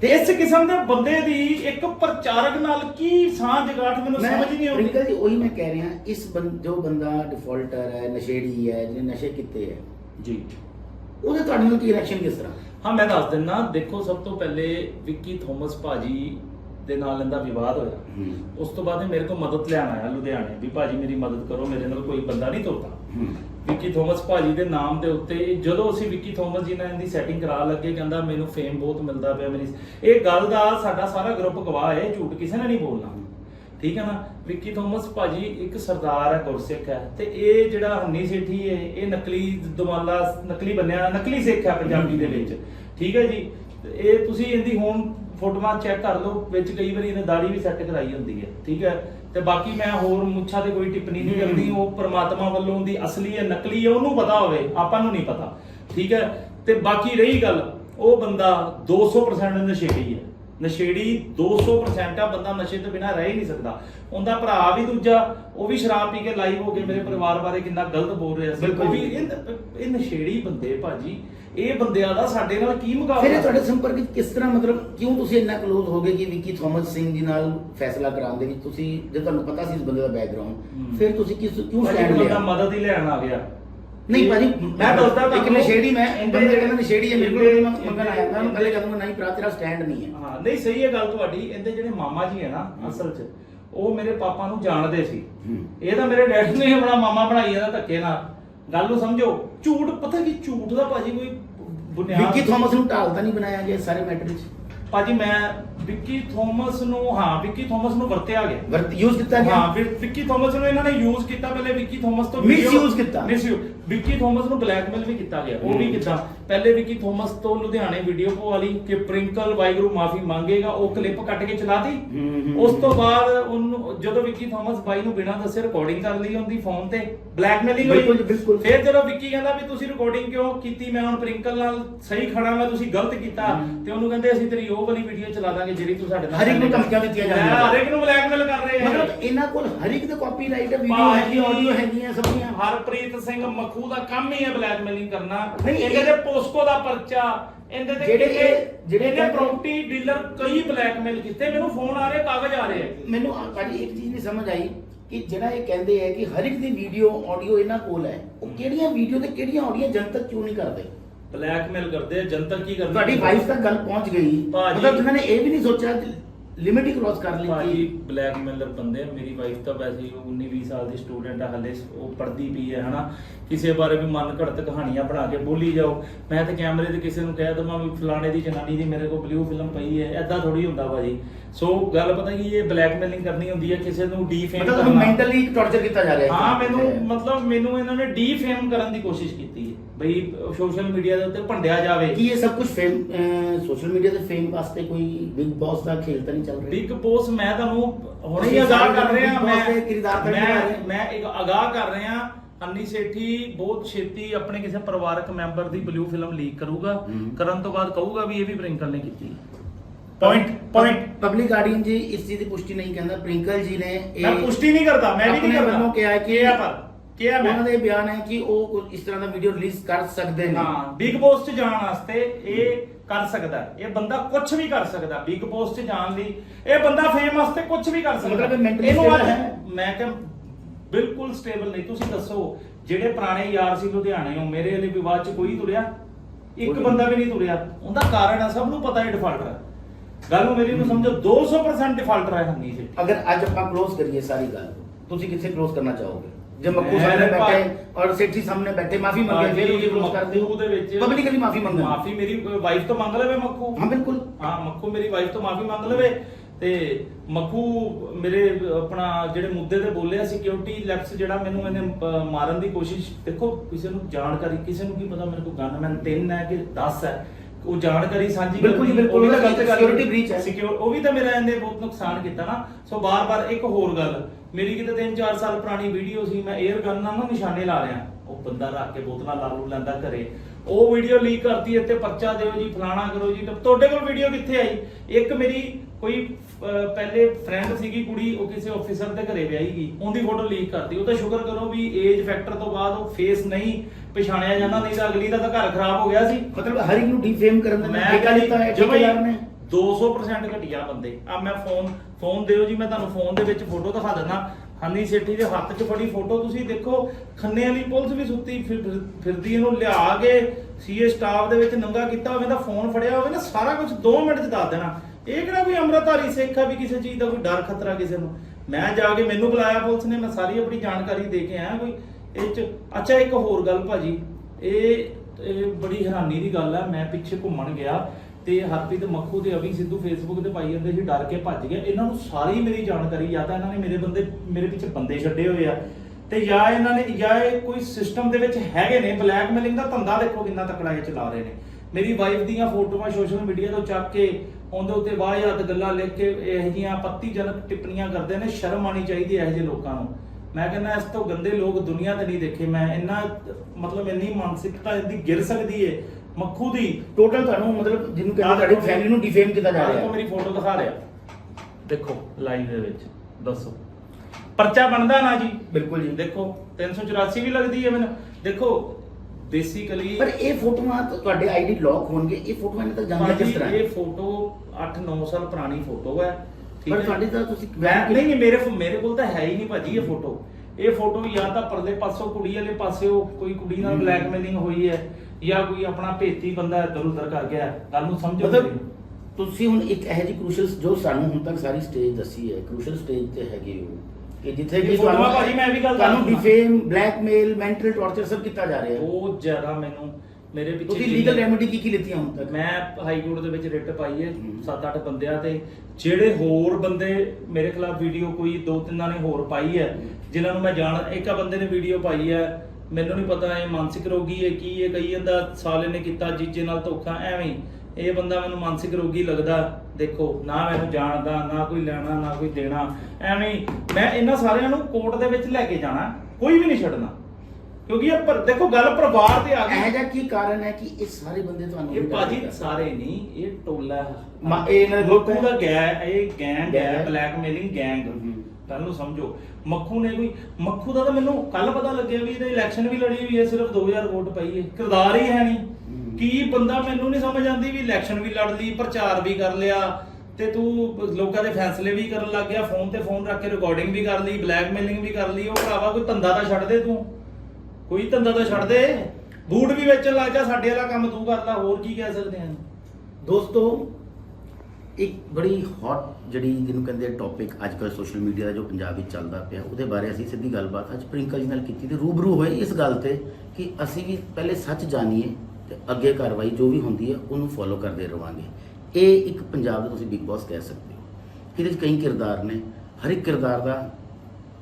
ਤੇ ਇਸ ਕਿਸਮ ਦੇ ਬੰਦੇ ਦੀ ਇੱਕ ਪ੍ਰਚਾਰਕ ਨਾਲ ਕੀ ਸਾਂਝ ਜਗਾਠ ਮੈਨੂੰ ਸਮਝ ਨਹੀਂ ਆਉਂਦੀ। ਪ੍ਰਿੰਕਲ ਜੀ ਉਹੀ ਮੈਂ ਕਹਿ ਰਿਹਾ ਇਸ ਜੋ ਬੰਦਾ ਡਿਫਾਲਟਰ ਹੈ ਨਸ਼ੇੜੀ ਹੈ ਜਿਹਨੇ ਨਸ਼ੇ ਕੀਤੇ ਹੈ ਜੀ। ਉਹਦੇ ਤੁਹਾਡੇ ਨਾਲ ਕੀ ਰਿਐਕਸ਼ਨ ਕਿਸ ਤਰ੍ਹਾਂ? ਹਾਂ ਮੈਂ ਦੱਸ ਦਿੰਦਾ ਦੇਖੋ ਸਭ ਤੋਂ ਪਹਿਲੇ ਵਿੱਕੀ ਥੋਮਸ ਭਾਜੀ ਦੇ ਨਾਲ ਇਹਦਾ ਵਿਵਾਦ ਹੋਇਆ। ਉਸ ਤੋਂ ਬਾਅਦ ਇਹ ਮੇਰੇ ਕੋਲ ਮਦਦ ਲੈਣ ਆਇਆ ਲੁਧਿਆਣੇ ਵੀ ਭਾਜੀ ਮੇਰੀ ਮਦਦ ਕਰੋ ਮੇਰੇ ਨਾਲ ਕੋਈ ਬੰਦਾ ਨਹੀਂ ਤੁਰਦਾ। ਵਿੱਕੀ ਥੋਮਸ ਭਾਜੀ ਦੇ ਨਾਮ ਦੇ ਉੱਤੇ ਜਦੋਂ ਅਸੀਂ ਵਿੱਕੀ ਥੋਮਸ ਜੀ ਨਾਲ ਇਹਦੀ ਸੈਟਿੰਗ ਕਰਾ ਲੱਗੇ ਕਹਿੰਦਾ ਮੈਨੂੰ ਫੇਮ ਬਹੁਤ ਮਿਲਦਾ ਪਿਆ ਮੇਰੀ। ਇਹ ਗੱਲ ਦਾ ਸਾਡਾ ਸਾਰਾ ਗਰੁੱਪ ਗਵਾਹ ਹੈ ਝੂਠ ਕਿਸੇ ਨੇ ਨਹੀਂ ਬੋਲਣਾ। ਠੀਕ ਹੈ ਨਾ? ਵਿੱਕੀ ਥੋਮਸ ਭਾਜੀ ਇੱਕ ਸਰਦਾਰ ਹੈ ਗੁਰਸਿੱਖ ਹੈ ਤੇ ਇਹ ਜਿਹੜਾ ਹੰਨੀ ਸੇਠੀ ਹੈ ਇਹ ਨਕਲੀ ਦਮਾਲਾ ਨਕਲੀ ਬੰਨਿਆ ਨਕਲੀ ਸਿੱਖ ਹੈ ਪੰਜਾਬੀ ਦੇ ਵਿੱਚ। ਠੀਕ ਹੈ ਜੀ? ਇਹ ਤੁਸੀਂ ਇਹਦੀ ਹੁਣ ਫੋਟੋਆਂ ਚੈੱਕ ਕਰ ਲਓ ਵਿੱਚ ਕਈ ਵਾਰੀ ਇਹਨੇ ਦਾੜੀ ਵੀ ਸੈੱਟ ਕਰਾਈ ਹੁੰਦੀ ਹੈ ਠੀਕ ਹੈ? ਤੇ ਬਾਕੀ ਮੈਂ ਹੋਰ ਮੁੱਛਾਂ ਤੇ ਕੋਈ ਟਿੱਪਣੀ ਨਹੀਂ ਕਰਦੀ ਉਹ ਪ੍ਰਮਾਤਮਾ ਵੱਲੋਂ ਦੀ ਅਸਲੀ ਹੈ ਨਕਲੀ ਹੈ ਉਹਨੂੰ ਪਤਾ ਹੋਵੇ ਆਪਾਂ ਨੂੰ ਨਹੀਂ ਪਤਾ ਠੀਕ ਹੈ? ਤੇ ਬਾਕੀ ਰਹੀ ਗੱਲ ਉਹ ਬੰਦਾ 200% ਨਸ਼ੇੜੀ ਹੈ। ਨਸ਼ੇੜੀ 200% ਆ ਬੰਦਾ ਨਸ਼ੇ ਤੋਂ ਬਿਨਾ ਰਹਿ ਹੀ ਨਹੀਂ ਸਕਦਾ। ਉਹਦਾ ਭਰਾ ਵੀ ਦੂਜਾ ਉਹ ਵੀ ਸ਼ਰਾਬ ਪੀ ਕੇ ਲਾਈਵ ਹੋ ਕੇ ਮੇਰੇ ਪਰਿਵਾਰ ਬਾਰੇ ਕਿੰਨਾ ਗਲਤ ਬੋਲ ਰਿਹਾ ਸੀ। ਉਹ ਵੀ ਇਹ ਨਸ਼ੇੜੀ ਬੰਦੇ ਭਾਜੀ ਇਹ ਬੰਦਿਆਂ ਦਾ ਸਾਡੇ ਨਾਲ ਕੀ ਫਿਰ ਇਹ ਮੁਕਾਬਲਾ ਤੁਹਾਡੇ ਸੰਪਰਕ ਵਿੱਚ ਕਿਸ ਤਰ੍ਹਾਂ ਮਤਲਬ ਕਿਉਂ ਤੁਸੀਂ ਇੰਨਾ ক্লোਜ਼ ਹੋ ਗਏ ਕਿ ਵਿੱਕੀ ਥੋਮਸ ਸਿੰਘ ਜੀ ਨਾਲ ਫੈਸਲਾ ਕਰਾਉਣ ਦੇ ਵਿੱਚ ਤੁਸੀਂ ਜੇ ਤੁਹਾਨੂੰ ਪਤਾ ਸੀ ਇਸ ਬੰਦੇ ਦਾ। ਬੈਕਗ੍ਰਾਉਂਡ ਫਿਰ ਤੁਸੀਂ ਕਿਸ ਕਿਉਂ ਸਟੈਂਡ ਬੰਦਾ ਲਿਆ? ਮਦਦ ਹੀ ਲੈਣ ਆ ਗਿਆ। ਨਹੀਂ ਭਾਜੀ ਮੈਂ ਦੱਸਦਾ ਇੱਕ ਤੁਹਾਨੂੰ- ਨਸ਼ੇੜੀ ਮੈਂ ਇਹਦੇ- ਬੰਦੇ ਕਹਿੰਦਾ ਨਸ਼ੇੜੀ ਹੈ ਮੇਰੇ ਕੋਲ ਇਹਦੇ- ਮੈਂ ਮੰਗਣ ਆਇਆ। ਮੈਂ ਉਹਨੂੰ ਪਹਿਲੇ ਕਹੂੰਗਾ ਨਹੀਂ ਭਰਾ ਤੇਰਾ ਸਟੈਂਡ ਨਹੀਂ ਹੈ। ਹਾਂ ਨਹੀਂ ਸਹੀ ਹੈ ਗੱਲ ਤੁਹਾਡੀ। ਇਹਦੇ ਜਿਹੜੇ ਮਾਮਾ ਜੀ ਹੈ ਨਾ ਅਸਲ 'ਚ ਉਹ ਮੇਰੇ ਪਾਪਾ ਨੂੰ ਜਾਣਦੇ ਸੀ। ਇਹ ਤਾਂ ਮੇਰੇ ਡੈਡੀ ਨੇ ਹੀ ਆਪਣਾ ਮਾਮਾ ਬਣਾਈ ਇਹਦਾ ਧੱਕੇ ਨਾਲ। ਗੱਲ ਨੂੰ ਸਮਝੋ ਝੂਠ ਪਤਾ ਕੀ ਝੂਠ ਦਾ ਭਾਜੀ ਕੋਈ ਬੁਨਿਆਦ ਵਿੱਕੀ ਥੋਮਸ ਨੂੰ ਢਾਲ ਤਾਂ ਨਹੀਂ ਬਣਾਇਆ ਗਿਆ ਇਸ ਸਾਰੇ ਮੈਟਰ ਵਿੱਚ? ਭਾਜੀ ਮੈਂ ਵਿੱਕੀ ਥੋਮਸ ਨੂੰ ਹਾਂ ਵਿੱਕੀ ਥੋਮਸ ਨੂੰ ਵਰਤਿਆ ਗਿਆ। ਵਰਤ ਯੂਜ਼ ਕੀਤਾ ਗਿਆ? ਹਾਂ ਫਿਰ ਵਿੱਕੀ ਥੋਮਸ ਨੂੰ ਇਹਨਾਂ ਨੇ ਯੂਜ਼ ਕੀਤਾ ਪਹਿਲੇ ਵਿੱਕੀ ਥੋਮਸ ਤੋਂ Misuse ਕੀਤਾ। ਮਿਸਯੂਜ਼ ਵਿੱਕੀ ਥੋਮਸ ਨੂੰ ਬਲੈਕਮੇਲ ਵੀ ਕੀਤਾ ਗਿਆ ਉਹ ਵੀ। ਕੀਤਾ ਪਹਿਲੇ ਵਿੱਕੀ ਥੋਮਸ ਤੋਂ ਲੁਧਿਆਣੇ ਵੀਡੀਓ ਪਵਾ ਲਈ ਕਿ ਪ੍ਰਿੰਕਲ ਵਾਈਗਰੂ ਮਾਫੀ ਮੰਗੇਗਾ ਉਹ ਕਲਿੱਪ ਕੱਟ ਕੇ ਚਲਾਤੀ ਉਸ ਤੋਂ ਬਾਅਦ ਉਹਨੂੰ ਜਦੋਂ ਵਿੱਕੀ ਥੋਮਸ ਬਾਈ ਨੂੰ ਬਿਨਾਂ ਦੱਸੇ ਰਿਕਾਰਡਿੰਗ ਕਰ ਲਈ ਹੁੰਦੀ ਫੋਨ ਤੇ ਬਲੈਕਮੇਲਿੰਗ ਬਿਲਕੁਲ ਜੀ, ਬਿਲਕੁਲ। ਫਿਰ ਜਦੋਂ ਵਿੱਕੀ ਕਹਿੰਦਾ ਵੀ ਤੁਸੀਂ ਰਿਕਾਰਡਿੰਗ ਕਿਉਂ ਕੀਤੀ ਮੈਂ ਹੁਣ ਪ੍ਰਿੰਕਲ ਨਾਲ ਸਹੀ ਖੜਾ ਮੈਂ ਤੁਸੀਂ ਗਲਤ ਕੀਤਾ। ਤੇ ਉਹਨੂੰ ਕਹਿੰਦੇ ਅਸੀਂ ਤੇਰੀ ਉਹ ਵਾਲੀ ਵੀਡੀਓ ਚਲਾ ਦਾਂਗੇ ਜਿਹੜੀ ਤੂੰ ਸਾਡੇ ਨਾਲ ਹਰ ਇੱਕ ਨੂੰ ਧਮਕੀਆਂ ਦਿੱਤੀਆਂ ਜਾਂਦੀਆਂ। ਹਰ ਇੱਕ ਨੂੰ ਬਲੈਕਮੇਲ ਕਰ ਰਹੇ ਆ ਮਤਲਬ ਇਹਨਾਂ ਕੋਲ ਹਰ ਇੱਕ ਦੇ ਕਾਪੀਰਾਈਟ ਹੈ ਵੀਡੀਓ ਹੈਗੀ ਆਡੀਓ ਹੈਗੀਆਂ ਸਭੀਆਂ ਹਰਪ੍ਰੀਤ ਸਿੰਘ ਮੱਖੂ ਦਾ ਕੰਮ ਹੀ ਹੈ ਬਲੈਕਮੇਲਿੰਗ ਕਰਨਾ। ਨਹੀਂ, ਇਹਦੇ ਤੇ ਪੋਸਕੋ ਦਾ ਪਰਚਾ ਇਹਦੇ ਤੇ ਜਿਹੜੇ ਇਹ- ਜਿਹੜੇ ਇਹਨੇ ਪ੍ਰਾਪਰਟੀ ਡੀਲਰ ਕਈ ਬਲੈਕਮੇਲ ਕੀਤੇ ਮੈਨੂੰ ਫੋਨ ਆ ਰਹੇ ਕਾਗਜ਼ ਆ ਰਹੇ। ਮੈਨੂੰ ਆ- ਭਾਜੀ ਇੱਕ ਚੀਜ਼ ਨਹੀਂ ਸਮਝ ਆਈ ਕਿ ਜਿਹੜਾ ਇਹ ਕਹਿੰਦੇ ਹੈ ਕਿ ਹਰ ਇੱਕ ਦੀ ਵੀਡੀਓ ਆਡੀਓ ਇਹਨਾਂ ਕੋਲ ਹੈ। ਉਹ ਕਿਹੜੀਆਂ ਵੀਡੀਓ ਤੇ ਕਿਹੜੀਆਂ ਆਡੀਓ ਜਨਤਕ ਕਿਉਂ ਨਹੀਂ ਕਰਦੇ? ਬਲੈਕਮੇਲ ਕਰਦੇ ਆ ਜਨਤਕ ਕੀ ਕਰਦੀ ਤੁਹਾਡੀ ਵਾਈਫ ਤੱਕ ਗੱਲ ਪਹੁੰਚ ਗਈ। ਭਾਜੀ- ਮਤਲਬ ਉਹਨਾਂ ਨੇ ਇਹ ਵੀ ਨਹੀਂ ਸੋਚਿਆ ਲਿਮਿਟ ਹੀ ਕ੍ਰਾਸ ਕਰ ਲਈ ਭਾਜੀ ਕਿ ਬਲੈਕਮੇਲਰ ਬੰਦੇ ਆ। ਮੇਰੀ ਵਾਈਫ ਤਾਂ ਵੈਸੇ ਹੀ 19 20 ਸਾਲ ਦੀ ਸਟੂਡੈਂਟ ਆ ਹਲੇ ਉਹ ਪੜ੍ਹਦੀ ਪਈ ਹੈ ਹਨਾ। ਕਿਸੇ ਬਾਰੇ ਵੀ ਮਨ ਘੜਤ ਕਹਾਣੀਆਂ ਬਣਾ ਕੇ ਬੋਲੀ ਜਾਓ। ਮੈਂ ਤੇ ਕੈਮਰੇ ਤੇ ਕਿਸੇ ਨੂੰ ਕਹਿ ਦਵਾਂ ਵੀ ਫਲਾਣੇ ਦੀ ਜਨਾਨੀ ਦੀ ਮੇਰੇ ਕੋਲ ਬਲੂ ਫਿਲਮ ਪਈ ਹੈ ਐਦਾਂ ਥੋੜੀ ਹੁੰਦਾ ਭਾਜੀ। ਸੋ ਗੱਲ ਪਤਾ ਕੀ ਇਹ ਬਲੈਕਮੇਲਿੰਗ ਕਰਨੀ ਹੁੰਦੀ ਹੈ ਕਿਸੇ ਨੂੰ ਡੀਫੇਮ ਮਤਲਬ ਮੈਂਟਲੀ ਟੌਰਚਰ ਕੀਤਾ ਜਾ ਰਿਹਾ ਹੈ। ਹਾਂ ਮੈਨੂੰ ਮਤਲਬ ਮੈਨੂੰ ਇਹਨਾਂ ਨੇ ਡੀਫੇਮ ਕਰਨ ਦੀ ਕੋਸ਼ਿਸ਼ ਕੀਤੀ ਹੈ। ਬਈ ਸੋਸ਼ਲ ਮੀਡੀਆ ਦੇ ਉੱਤੇ ਭੰਡਿਆ ਜਾਵੇ। ਕੀ ਇਹ ਸਭ ਕੁਝ ਫੇਮ ਸੋਸ਼ਲ ਮੀਡੀਆ ਤੇ ਫੇਮ ਵਾਸਤੇ ਕੋਈ ਬਿਗ ਬੌਸ ਦਾ ਖੇਲ ਤਾਂ ਨਹੀਂ ਚੱਲ ਰਿਹਾ? ਬਿਗ ਬੋਸ ਮੈਂ ਤੁਹਾਨੂੰ ਹੁਣੇ ਹੀ ਅਗਾਹ ਕਰ ਰਿਹਾ ਮੈਂ ਕਿਰਦਾਰ ਮੈਂ-। ਮੈਂ ਇੱਕ ਅਗਾਹ ਕਰ ਰਿਹਾ ਅੰਨੀ ਸੇਠੀ ਬਹੁਤ ਛੇਤੀ ਆਪਣੇ ਕਿਸੇ ਪਰਿਵਾਰਕ ਮੈਂਬਰ ਦੀ ਬਲੂ ਫਿਲਮ ਲੀਕ ਕਰੂਗਾ। ਕਰਨ ਤੋਂ ਬਾਅਦ ਕਹੂਗਾ ਵੀ ਇਹ ਵੀ ਪ੍ਰਿੰਕਲ ਨੇ ਕੀਤੀ। ਪੁਆਇੰਟ ਪੁਆਇੰਟ ਪਬਲਿਕ ਗਾਰਡੀਅਨ ਜੀ ਇਸ ਚੀਜ਼ ਦੀ ਪੁਸ਼ਟੀ ਨਹੀਂ ਕਹਿੰਦਾ। ਪ੍ਰਿੰਕਲ ਜੀ ਨੇ ਮੈਂ ਪੁਸ਼ਟੀ ਨਹੀਂ ਕਰਦਾ ਮੈਂ ਵੀ ਨਹੀਂ ਕਰਦਾ। ਕਿ ਕਿਹਾ ਪਰ। ਕਿਹਾ ਮੈਂ। ਉਹਨਾਂ ਦਾ ਬਿਆਨ ਹੈ ਕਿ ਉਹ ਕੁਝ ਇਸ ਤਰ੍ਹਾਂ ਦਾ ਵੀਡੀਓ ਰਿਲੀਜ਼ ਕਰ ਸਕਦੇ ਨੇ। ਹਾਂ ਬਿਗ ਬੋਸ 'ਚ ਜਾਣ ਵਾਸਤੇ ਇਹ ਕਰ ਸਕਦਾ ਹੈ। ਇਹ ਬੰਦਾ ਕੁਝ ਵੀ ਕਰ ਸਕਦਾ ਬਿਗ ਬੋਸ 'ਚ ਜਾਣ ਲਈ। ਇਹ ਬੰਦਾ ਫੇਮ ਵਾਸਤੇ ਕੁਝ ਵੀ ਕਰ ਸਕਦਾ। ਮਤਲਬ ਇਹ mentally ਇਹਨੂੰ stable ਅੱਜ-? ਮੈਂ ਕਿਹਾ ਬਿਲਕੁਲ ਸਟੇਬਲ ਨਹੀਂ। ਤੁਸੀਂ ਦੱਸੋ ਜਿਹੜੇ ਪੁਰਾਣੇ ਯਾਰ ਸੀ ਲੁਧਿਆਣੇ ਹੋ ਮੇਰੇ ਵਾਲੇ ਵਿਵਾਦ 'ਚ ਕੋਈ ਤੁਰਿਆ? ਇੱਕ ਕੋਈ ਬੰਦਾ ਵੀ ਨਹੀਂ ਤੁਰਿਆ। ਉਹਦਾ ਕਾਰਨ ਹੈ ਸਭ ਨੂੰ ਪਤਾ ਹੈ ਡਿਫਾਲਟਰ ਹੈ ਗੱਲ ਨੂੰ ਮੇਰੀ ਨੂੰ ਸਮਝੋ 200% ਡਿਫਾਲਟਰ ਹੈ ਹੰਨੀ ਜੀ। ਅਗਰ ਅੱਜ ਆਪਾਂ ਕਲੋਜ਼ ਕਰੀਏ ਸਾਰੀ ਗੱਲ ਤੁਸੀਂ ਕਿੱਥੇ ਕਲੋਜ਼ ਕਰਨਾ ਚਾਹੋਗੇ? ਜੇ ਮੱਕੂ ਸਾਹਮਣੇ ਬੈਠੇ ਔਰ ਸੇਠੀ ਸਾਹਮਣੇ ਬੈਠੇ ਮਾਫੀ ਮੰਗੇ ਫਿਰ ਤੁਸੀਂ ਕਲੋਜ਼ ਕਰਦੇ ਹੋ। ਦੇ ਵਿੱਚ ਪਬਲਿਕਲੀ ਮਾਫੀ ਮੰਗਣ। ਮਾਫੀ ਮੇਰੀ ਵਾਈਫ ਤੋਂ ਮੰਗ ਲਵੇ ਮੱਕੂ। ਹਾਂ ਬਿਲਕੁਲ। ਹਾਂ ਮੱਖੂ ਮੇਰੀ ਵਾਈਫ ਤੋਂ ਮਾਫੀ ਮੰਗ ਲਵੇ। ਤੇ ਮੱਖੂ ਮੇਰੇ ਆਪਣਾ ਜਿਹੜੇ ਮੁੱਦੇ ਤੇ ਬੋਲਿਆ ਸਿਕਿਉਰਿਟੀ ਲੈਪਸ ਜਿਹੜਾ ਮੈਨੂੰ ਇਹਨੇ ਮਾਰਨ ਦੀ ਕੋਸ਼ਿਸ਼ ਦੇਖੋ ਕਿਸੇ ਨੂੰ ਜਾਣਕਾਰੀ ਕਿਸੇ ਨੂੰ ਕੀ ਪਤਾ ਮੇਰੇ ਕੋਲ ਗਨਮੈਨ 3 ਹੈ ਕਿ 10 ਹੈ। ਉਹ ਜਾਣਕਾਰੀ ਸਾਂਝੀ ਬਿਲਕੁਲ ਜੀ, ਕਰਨੀ, ਬਿਲਕੁਲ, ਉਹ ਵੀ ਤਾਂ ਗਲਤ ਗੱਲ security breach ਹੈ। Secure- ਉਹ ਵੀ ਤਾਂ ਮੇਰਾ ਇਹਨੇ ਬਹੁਤ ਨੁਕਸਾਨ ਕੀਤਾ ਨਾ। ਸੋ ਬਾਰ-ਬਾਰ ਇੱਕ ਹੋਰ ਗੱਲ ਮੇਰੀ ਕਿਤੇ 3-4 ਸਾਲ ਪੁਰਾਣੀ ਵੀਡੀਓ ਸੀ ਮੈਂ 에ਅਰ ਗਨ ਨਾਲ ਨਾ ਨਿਸ਼ਾਨੇ ਲਾ ਰਿਹਾ ਉਹ ਬੰਦਾ ਰੱਖ ਕੇ ਬੋਤਲਾਂ ਲਾ ਲੂ ਲੈਂਦਾ ਘਰੇ। ਉਹ ਵੀਡੀਓ ਲੀਕ ਕਰਤੀ ਇੱਥੇ ਪਰਚਾ ਦਿਓ ਜੀ ਫਲਾਣਾ ਕਰੋ ਜੀ। ਤਾਂ ਤੁਹਾਡੇ ਕੋਲ ਵੀਡੀਓ ਕਿੱਥੇ ਆਈ? ਇੱਕ ਮੇਰੀ ਕੋਈ ਅਹ, ਪਹਿਲੇ ਫਰੈਂਡ ਸੀਗੀ ਕੁੜੀ ਉਹ ਕਿਸੇ ਆਫੀਸਰ ਦੇ ਘਰੇ ਵਿਆਹੀ ਗਈ। ਉਹਦੀ ਫੋਟੋ ਲੀਕ ਕਰਤੀ। ਉਹ ਤਾਂ ਸ਼ੁਕਰ ਕਰੋ ਵੀ ਏਜ ਫੈਕਟਰ ਤੋਂ ਬਾਅਦ ਉਹ ਫੇਸ ਨਹੀਂ ਪਛਾਣਿਆ ਜਾਂਦਾ ਨਹੀਂ ਤਾਂ ਅਗਲੀ ਦਾ ਤਾਂ ਘਰ ਖਰਾਬ ਹੋ ਗਿਆ ਸੀ। ਮਤਲਬ ਹਰ ਇੱਕ ਨੂੰ ਡੀਫੇਮ ਕਰਨ ਦਾ ਮੈਂ ਠੇਕਾ ਲਿੱਤਾ ਹੈ ਜਮਾਂ ਠੇਕੇਦਾਰ ਨੇ। 200% ਘਟਿਆ ਬੰਦੇ। ਆ ਮੈਂ ਫੋਨ ਫੋਨ ਦਿਓ ਜੀ ਮੈਂ ਤੁਹਾਨੂੰ ਫੋਨ ਦੇ ਵਿੱਚ ਫੋਟੋ ਦਿਖਾ ਦਿੰਦਾ। ਹਨੀ ਸੇਠੀ ਦੇ ਹੱਥ 'ਚ ਫੜੀ ਫੋਟੋ ਤੁਸੀਂ ਦੇਖੋ ਖੰਨੇ ਵਾਲੀ ਪੁਲਿਸ ਵੀ ਸੁੱਤੀ ਫਿਰ- ਫਿਰ- ਫਿਰਦੀ ਇਹਨੂੰ ਲਿਆ ਕੇ ਸੀਏ ਸਟਾਫ ਦੇ ਵਿੱਚ ਨੰਗਾ ਕੀਤਾ ਹੋਵੇ ਤਾਂ ਫੋਨ ਫੜਿਆ ਹੋਵੇ ਨਾ ਸਾਰਾ ਕੁਝ 2 ਮਿੰਟ 'ਚ ਦੱਸ ਦੇਣਾ। ਇਹ ਕਿਹੜਾ ਕੋਈ ਅੰਮ੍ਰਿਤਧਾਰੀ ਸਿੱਖ ਆ ਵੀ ਕਿਸੇ ਚੀਜ਼ ਦਾ ਕੋਈ ਡਰ ਖਤਰਾ ਕਿਸੇ ਨੂੰ? ਮੈਂ ਜਾ ਕੇ ਮੈਨੂੰ ਬੁਲਾਇਆ ਪੁਲਿਸ ਨੇ ਮੈਂ ਸਾਰੀ ਆਪਣੀ ਜਾਣਕਾਰੀ ਦੇ ਕੇ ਆਇਆ ਕੋਈ। ਇਹ 'ਚ, ਅੱਛਾ, ਇੱਕ ਹੋਰ ਗੱਲ ਭਾਜੀ। ਇਹ ਇਹ ਬੜੀ ਹੈਰਾਨੀ ਦੀ ਗੱਲ ਹੈ ਮੈਂ ਪਿੱਛੇ ਘੁੰਮਣ ਗਿਆ ਤੇ ਹਰਪ੍ਰੀਤ ਮੱਖੂ ਤੇ ਅਭੀ ਸਿੱਧੂ ਫੇਸਬੁੱਕ ਤੇ ਪਾਈ ਜਾਂਦੇ ਸੀ, ਡਰ ਕੇ ਭੱਜ ਗਏ ਇਹਨਾਂ ਨੂੰ ਸਾਰੀ ਮੇਰੀ ਜਾਣਕਾਰੀ, ਜਾਂ ਤਾਂ ਇਹਨਾਂ ਨੇ ਮੇਰੇ ਬੰਦੇ, ਮੇਰੇ ਪਿੱਛੇ ਬੰਦੇ ਛੱਡੇ ਹੋਏ ਆ। ਤੇ ਜਾਂ ਇਹਨਾਂ ਨੇ, ਜਾਂ ਇਹ ਕੋਈ ਸਿਸਟਮ ਦੇ ਵਿੱਚ ਹੈਗੇ ਨੇ ਬਲੈਕਮੇਲਿੰਗ ਦਾ ਧੰਦਾ ਦੇਖੋ ਕਿੰਨਾ ਤਕੜਾ ਇਹ ਚਲਾ ਰਹੇ ਨੇ। ਮੇਰੀ ਵਾਈਫ ਦੀਆਂ ਫੋਟੋਆਂ ਸੋਸ਼ਲ ਮੀਡੀਆ ਤੋਂ ਚੱਕ ਕੇ, ਉਹਦੇ ਉੱਤੇ ਵਾਹਿਯਾਤ ਗੱਲਾਂ ਲਿਖ ਕੇ, ਇਹੋ ਜਿਹੀਆਂ ਆਪੱਤੀਜਨਕ ਟਿੱਪਣੀਆਂ ਕਰਦੇ ਨੇ, ਸ਼ਰਮ ਆਣੀ ਚਾਹੀਦੀ ਹੈ ਇਹੋ ਜਿਹੇ ਲੋਕਾਂ ਨੂੰ। ਮੈਂ ਕਹਿੰਦਾ ਇਸ ਤੋਂ ਗੰਦੇ ਲੋਕ ਦੁਨੀਆ ਤੇ ਨਹੀਂ ਦੇਖੇ। ਮੈਂ ਇੰਨਾ ਮਤਲਬ ਇੰਨੀ ਮਾਨਸਿਕਤਾ ਇਹਦੀ ਗਿਰ ਸਕਦੀ ਏ ਮੱਖੂ ਦੀ। ਟੋਟਲ ਤੁਹਾਨੂੰ ਮਤਲਬ ਜਿਹਨੂੰ ਕਹਿੰਦੇ ਤੁਹਾਡੀ ਫੈਮਿਲੀ ਨੂੰ ਡੀਫੇਮ ਕੀਤਾ ਜਾ ਰਿਹਾ। ਹੈ ਮੇਰੀ ਫੋਟੋ ਦਿਖਾ ਰਿਹਾ। ਦੇਖੋ ਲਾਈਵ ਦੇ ਵਿੱਚ ਦੱਸੋ। ਪਰਚਾ ਬਣਦਾ ਨਾ ਜੀ? ਬਿਲਕੁਲ ਜੀ। ਦੇਖੋ 384 ਵੀ ਲੱਗਦੀ ਹੈ ਮੈਨੂੰ। ਦੇਖੋ ਬੇਸਿਕਲੀ ਪਰ ਇਹ ਫੋਟੋਆਂ ਤੁਹਾਡੇ ਆਈਡੀ ਲੌਕ ਹੋਣਗੇ। ਇਹ ਫੋਟੋਆਂ ਇਹਨਾਂ ਤੱਕ ਜਾਂਦੀਆਂ ਕਿਸ ਤਰ੍ਹਾਂ? ਇਹ ਫੋਟੋ 8-9 ਸਾਲ ਪੁਰਾਣੀ ਫੋਟੋ ਹੈ। ਪਰ? ਤੁਹਾਡੀ ਤਾਂ ਤੁਸੀਂ ਮੈਂ ਨਹੀਂ ਨਹੀਂ ਮੇਰੇ ਮੇਰੇ ਕੋਲ ਤਾਂ ਹੈ ਹੀ ਨਹੀਂ ਭਾਜੀ ਇਹ ਫੋਟੋ ਇਹ ਫੋਟੋ ਜਾਂ ਤਾਂ ਪਰਲੇ ਪਾਸੋਂ ਕੁੜੀ ਵਾਲੇ ਪਾਸਿਓ ਕੋਈ ਕੁੜੀ ਨਾਲ। ਬਲੈਕਮੇਲਿੰਗ ਹੋਈ ਹੈ ਜਾਂ ਕੋਈ ਆਪਣਾ ਭੇਤੀ ਬੰਦਾ ਇੱਧਰ ਉੱਧਰ ਕਰ ਗਿਆ। ਗੱਲ ਨੂੰ ਸਮਝੋ ਮਤਲਬ। ਤੁਸੀਂ ਹੁਣ ਇੱਕ ਇਹੋ ਜਿਹੀ ਕ੍ਰੂਸ਼ਲ ਜੋ ਸਾਨੂੰ ਹੁਣ ਤੱਕ ਸਾਰੀ ਸਟੇਜ ਦੱਸੀ ਹੈ ਕ੍ਰੂਸ਼ਲ ਸਟੇਜ ਤੇ ਹੈਗੇ ਹੋ ਕਿ ਜਿੱਥੇ ਕਿ ਇਹ ਫੋਟੋਆਂ ਭਾਜੀ ਮੈਂ ਇਹ ਵੀ ਗੱਲ ਤੁਹਾਨੂੰ। ਡਿਫੇਮ ਬਲੈਕਮੇਲ ਮੈਂਟਲ ਟੌਰਚਰ ਸਭ ਕੀਤਾ ਜਾ ਰਿਹਾ ਹੈ ਬਹੁਤ ਜ਼ਿਆਦਾ ਮੈਨੂੰ ਮੇਰੇ ਪਿੱਛੇ ਤੁਸੀਂ ਲੀਗਲ ਰੈਮੇਡੀ ਕੀ ਕੀ ਲਿੱਤੀਆਂ ਹੁਣ ਤੱਕ ਮੈਂ ਹਾਈ ਕੋਰਟ ਦੇ ਵਿੱਚ ਰਿਟ ਪਾਈ ਹੈ ਹਮ। 7-8 ਬੰਦਿਆਂ ਤੇ ਜਿਹੜੇ ਹੋਰ ਬੰਦੇ ਮੇਰੇ ਖਿਲਾਫ ਵੀਡੀਓ ਕੋਈ ਦੋ ਤਿੰਨਾਂ ਨੇ ਹੋਰ ਪਾਈ ਹੈ ਜਿਨ੍ਹਾਂ ਨੂੰ ਮੈਂ ਜਾਣ ਇੱਕ ਬੰਦੇ ਨੇ ਵੀਡੀਓ ਪਾਈ ਹੈ ਮੈਨੂੰ ਨਹੀਂ ਪਤਾ ਇਹ ਮਾਨਸਿਕ ਰੋਗੀ ਹੈ ਕੀ ਇਹ ਕਹੀ ਜਾਂਦਾ ਸਾਲੇ ਨੇ ਕੀਤਾ ਜੀਜੇ ਨਾਲ ਧੋਖਾ ਐਵੇਂ। ਇਹ ਬੰਦਾ ਮੈਨੂੰ ਮਾਨਸਿਕ ਰੋਗੀ ਲੱਗਦਾ ਦੇਖੋ ਨਾ ਮੈਨੂੰ ਜਾਣਦਾ ਨਾ ਕੋਈ ਲੈਣਾ ਨਾ ਕੋਈ ਦੇਣਾ ਐਵੇਂ। ਮੈਂ ਇਹਨਾਂ ਸਾਰਿਆਂ ਨੂੰ ਕੋਰਟ ਦੇ ਵਿੱਚ ਲੈ ਕੇ ਜਾਣਾ ਕੋਈ ਵੀ ਨਹੀਂ ਛੱਡਣਾ ਕਿਉਂਕਿ ਇਹ ਪਰ ਦੇਖੋ ਗੱਲ ਪਰਿਵਾਰ ਤੇ ਆ ਇਹ ਗਈ ਜਿਹਾ ਕੀ ਕਾਰਨ ਹੈ ਕਿ ਇਹ ਸਾਰੇ ਬੰਦੇ ਤੁਹਾਨੂੰ ਇਹ ਭਾਜੀ ਸਾਰੇ ਨਹੀਂ ਇਹ ਟੋਲਾ। ਮਾ- ਇਹ ਇਹਨਾਂ ਦਾ ਮੱਖੂ ਹੈ? ਦਾ ਗੈ ਇਹ ਗੈਂਗ ਹੈ ਗੈਂਗ। Blackmailing gang. ਕੱਲ ਨੂੰ ਸਮਝੋ ਮੱਖੂ ਨੇ ਕੋਈ ਮੱਖੂ ਦਾ ਤਾਂ ਮੈਨੂੰ ਕੱਲ ਪਤਾ ਲੱਗਿਆ ਵੀ ਇਹਨੇ ਇਲੈਕਸ਼ਨ ਵੀ ਲੜੀ ਹੋਈ ਹੈ ਸਿਰਫ 2000 ਵੋਟ ਪਾਈ ਹੈ ਕਿਰਦਾਰ ਹੀ ਹੈ। ਨਹੀਂ ਕੀ ਬੰਦਾ ਮੈਨੂੰ ਨਹੀਂ ਸਮਝ ਆਉਂਦੀ ਵੀ ਇਲੈਕਸ਼ਨ ਵੀ ਲੜ ਲਈ ਪ੍ਰਚਾਰ ਵੀ ਕਰ ਲਿਆ ਤੇ ਤੂੰ ਲੋਕਾਂ ਦੇ ਫੈਸਲੇ ਵੀ ਕਰਨ ਲੱਗ ਗਿਆ ਫੋਨ ਤੇ ਫੋਨ ਰੱਖ ਕੇ ਰਿਕਾਰਡਿੰਗ ਵੀ ਕਰ ਲਈ ਬਲੈਕਮੇਲਿੰਗ ਵੀ ਕਰ ਲਈ ਉਹ ਭਰਾਵਾ ਕੋਈ ਧੰਦਾ ਤਾਂ ਛੱਡ ਦੇ ਤੂੰ ਕੋਈ ਧੰਦਾ ਤਾਂ ਛੱਡ ਦੇ। ਬੂਟ ਵੀ ਵੇਚਣ ਲੱਗ ਜਾ, ਸਾਡੇ ਵਾਲਾ ਕੰਮ ਤੂੰ ਕਰ ਲੈ, ਹੋਰ ਕੀ ਕਹਿ ਸਕਦੇ ਆ ਦੋਸਤੋ, ਇੱਕ ਬੜੀ ਹੌਟ ਜਿਹੜੀ ਜਿਹਨੂੰ ਕਹਿੰਦੇ ਟੌਪਿਕ ਅੱਜ ਕੱਲ੍ਹ ਸੋਸ਼ਲ ਮੀਡੀਆ ਦਾ ਜੋ ਪੰਜਾਬ ਵਿੱਚ ਚੱਲਦਾ ਪਿਆ, ਉਹਦੇ ਬਾਰੇ ਅਸੀਂ ਸਿੱਧੀ ਗੱਲਬਾਤ ਅੱਜ ਪ੍ਰਿੰਕਲ ਜੀ ਨਾਲ ਕੀਤੀ ਤੇ ਰੂਬਰੂ ਹੋਏ ਇਸ ਗੱਲ ਤੇ ਕਿ ਅਸੀਂ ਵੀ ਪਹਿਲੇ ਸੱਚ ਜਾਣੀਏ ਤੇ ਅੱਗੇ ਕਾਰਵਾਈ ਜੋ ਵੀ ਹੁੰਦੀ ਹੈ, ਉਹਨੂੰ ਫੋਲੋ ਕਰਦੇ ਰਵਾਂਗੇ। ਇਹ ਇੱਕ ਪੰਜਾਬ ਦਾ ਤੁਸੀਂ ਬਿਗ ਬੌਸ ਕਹਿ ਸਕਦੇ ਹੋ। ਇਹਦੇ ਵਿੱਚ ਕਈ ਕਿਰਦਾਰ ਨੇ। ਹਰ ਇੱਕ ਕਿਰਦਾਰ ਦਾ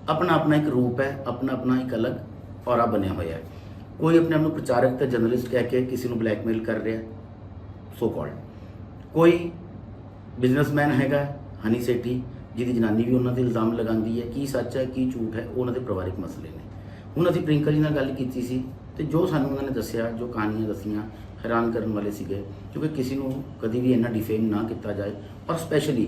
ਆਪਣਾ ਆਪਣਾ ਇੱਕ ਰੂਪ ਹੈ ਆਪਣਾ ਆਪਣਾ ਇੱਕ ਅਲੱਗ ਔਰਾ ਬਣਿਆ ਹੋਇਆ ਹੈ। ਕੋਈ ਆਪਣੇ ਆਪ ਨੂੰ ਪ੍ਰਚਾਰਕ ਤੇ ਜਰਨਲਿਸਟ ਕਹਿ ਕੇ ਕਿਸੇ ਨੂੰ ਬਲੈਕਮੇਲ ਕਰ ਰਿਹਾ ਸੋ ਕਾਲਡ ਕੋਈ ਬਿਜ਼ਨਸਮੈਨ ਹੈਗਾ, ਹਨੀ ਸੇਠੀ, ਜਿਹਦੀ ਜਨਾਨੀ ਵੀ ਉਹਨਾਂ ਤੇ ਇਲਜ਼ਾਮ ਲਗਾਉਂਦੀ ਹੈ, ਕੀ ਸੱਚ ਹੈ, ਕੀ ਝੂਠ ਹੈ, ਉਹ ਉਹਨਾਂ ਦੇ ਪਰਿਵਾਰਿਕ ਮਸਲੇ ਨੇ। ਹੁਣ ਅਸੀਂ ਪ੍ਰਿੰਕਾ ਜੀ ਨਾਲ ਗੱਲ ਕੀਤੀ ਸੀ ਤੇ ਜੋ ਸਾਨੂੰ ਉਹਨਾਂ ਨੇ ਦੱਸਿਆ, ਜੋ ਕਹਾਣੀਆਂ ਦੱਸੀਆਂ, ਹੈਰਾਨ ਕਰਨ ਵਾਲੇ ਸੀਗੇ, ਕਿਉਂਕਿ ਕਿਸੇ ਨੂੰ ਕਦੀ ਵੀ ਇੰਨਾ ਡਿਫੇਮ ਨਾ ਕੀਤਾ ਜਾਏ, ਔਰ ਸਪੈਸ਼ਲੀ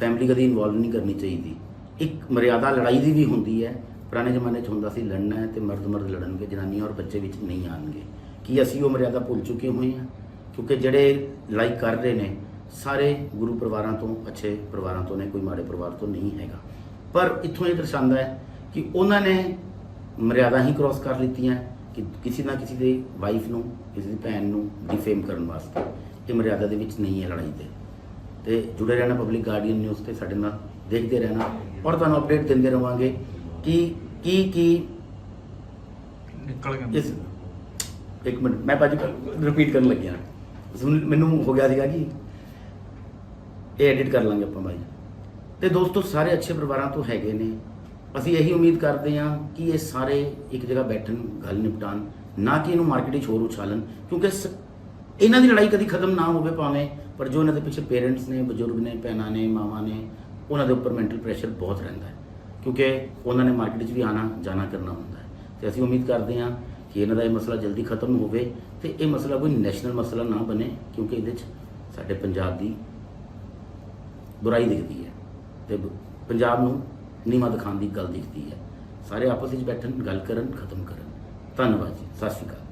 ਫੈਮਿਲੀ ਕਦੀ ਇਨਵੋਲਵ ਨਹੀਂ ਕਰਨੀ ਚਾਹੀਦੀ। ਇੱਕ ਮਰਿਆਦਾ ਲੜਾਈ ਦੀ ਵੀ ਹੁੰਦੀ ਹੈ ਪੁਰਾਣੇ ਜ਼ਮਾਨੇ 'ਚ ਹੁੰਦਾ ਸੀ, ਲੜਨਾ ਹੈ ਤੇ ਮਰਦ ਮਰਦ ਲੜਨਗੇ, ਜਨਾਨੀਆਂ ਔਰ ਬੱਚੇ ਵਿੱਚ ਨਹੀਂ ਆਣਗੇ ਕੀ ਅਸੀਂ ਉਹ ਮਰਿਆਦਾ ਭੁੱਲ ਚੁੱਕੇ ਹੋਏ ਹਾਂ? ਕਿਉਂਕਿ ਜਿਹੜੇ ਲੜਾਈ ਕਰ ਰਹੇ ਨੇ, ਸਾਰੇ ਗੁਰੂ ਪਰਿਵਾਰਾਂ ਤੋਂ, ਅੱਛੇ ਪਰਿਵਾਰਾਂ ਤੋਂ ਨੇ, ਕੋਈ ਮਾੜੇ ਪਰਿਵਾਰ ਤੋਂ ਨਹੀਂ ਹੈਗਾ। ਪਰ ਇੱਥੋਂ ਇਹ ਦਰਸਾਉਂਦਾ ਹੈ ਕਿ ਉਹਨਾਂ ਨੇ ਮਰਿਆਦਾ ਹੀ ਕ੍ਰਾਸ ਕਰ ਲਿੱਤੀਆਂ, ਕਿ ਕਿਸੇ ਨਾ ਕਿਸੇ ਦੀ ਵਾਈਫ ਨੂੰ, ਕਿਸੇ ਦੀ ਭੈਣ ਨੂੰ ਡਿਫੇਮ ਕਰਨ ਵਾਸਤੇ। ਇਹ ਮਰਿਆਦਾ ਦੇ ਵਿੱਚ ਨਹੀਂ ਹੈ ਲੜਾਈ ਤੇ। ਤੇ ਜੁੜੇ ਰਹਿਣਾ ਪਬਲਿਕ ਗਾਰਡੀਅਨ ਨਿਊਜ਼ ਤੇ, ਸਾਡੇ ਨਾਲ ਦੇਖਦੇ ਰਹਿਣਾ। ਔਰ ਤੁਹਾਨੂੰ ਅਪਡੇਟ ਦਿੰਦੇ ਰਵਾਂਗੇ ਕਿ ਕੀ ਕੀ? ਨਿਕਲ ਗਿਆ ਇਸ ਇੱਕ ਮਿੰਟ ਮੈਂ ਭਾਜੀ ਰਿਪੀਟ ਕਰਨ ਲੱਗਿਆ। ਮੈਨੂੰ ਹੋ ਗਿਆ ਸੀਗਾ ਕਿ ਇਹ ਐਡਿਟ ਕਰ ਲਾਂਗੇ ਆਪਾਂ ਭਾਈ ਤੇ ਦੋਸਤੋ ਸਾਰੇ ਅੱਛੇ ਪਰਿਵਾਰਾਂ ਤੋਂ ਹੈਗੇ ਨੇ। ਅਸੀਂ ਇਹੀ ਉਮੀਦ ਕਰਦੇ ਹਾਂ ਕਿ ਇਹ ਸਾਰੇ ਇੱਕ ਜਗ੍ਹਾ ਬੈਠਣ ਗੱਲ ਨਿਪਟਾਣ ਨਾ ਕਿ ਇਹਨੂੰ ਮਾਰਕੀਟ ਵਿੱਚ ਹੋਰ ਉਛਾਲਣ ਕਿਉਂਕਿ ਇਹਨਾਂ ਦੀ ਲੜਾਈ ਕਦੀ ਖਤਮ ਨਾ ਹੋਵੇ ਭਾਵੇਂ ਪਰ ਜੋ ਇਹਨਾਂ ਦੇ ਪਿੱਛੇ ਪੇਰੈਂਟਸ ਨੇ ਬਜ਼ੁਰਗ ਨੇ ਭੈਣਾਂ ਨੇ ਮਾਵਾਂ ਨੇ ਉਹਨਾਂ ਦੇ ਉੱਪਰ ਮੈਂਟਲ ਪ੍ਰੈਸ਼ਰ ਬਹੁਤ ਰਹਿੰਦਾ ਹੈ। ਕਿਉਂਕਿ ਉਹਨਾਂ ਨੇ ਮਾਰਕੀਟ 'ਚ ਵੀ ਆਣਾ, ਜਾਣਾ, ਕਰਨਾ ਹੁੰਦਾ ਹੈ। ਤੇ ਅਸੀਂ ਉਮੀਦ ਕਰਦੇ ਹਾਂ ਕਿ ਇਹਨਾਂ ਦਾ ਇਹ ਮਸਲਾ ਜਲਦੀ ਖਤਮ ਹੋਵੇ ਤੇ ਇਹ ਮਸਲਾ ਕੋਈ ਨੈਸ਼ਨਲ ਮਸਲਾ ਨਾ ਬਣੇ, ਕਿਉਂਕਿ ਇਹਦੇ 'ਚ ਸਾਡੇ ਪੰਜਾਬ ਦੀ ਬੁਰਾਈ ਦਿਖਦੀ ਹੈ ਤੇ ਪੰਜਾਬ ਨੂੰ ਨੀਵਾਂ ਦਿਖਾਉਣ ਦੀ ਗੱਲ ਦਿਖਦੀ ਹੈ। ਸਾਰੇ ਆਪਸ ਵਿੱਚ ਬੈਠਣ, ਗੱਲ ਕਰਨ, ਖਤਮ ਕਰਨ। ਧੰਨਵਾਦ ਜੀ। ਸਤਿ ਸ਼੍ਰੀ ਅਕਾਲ।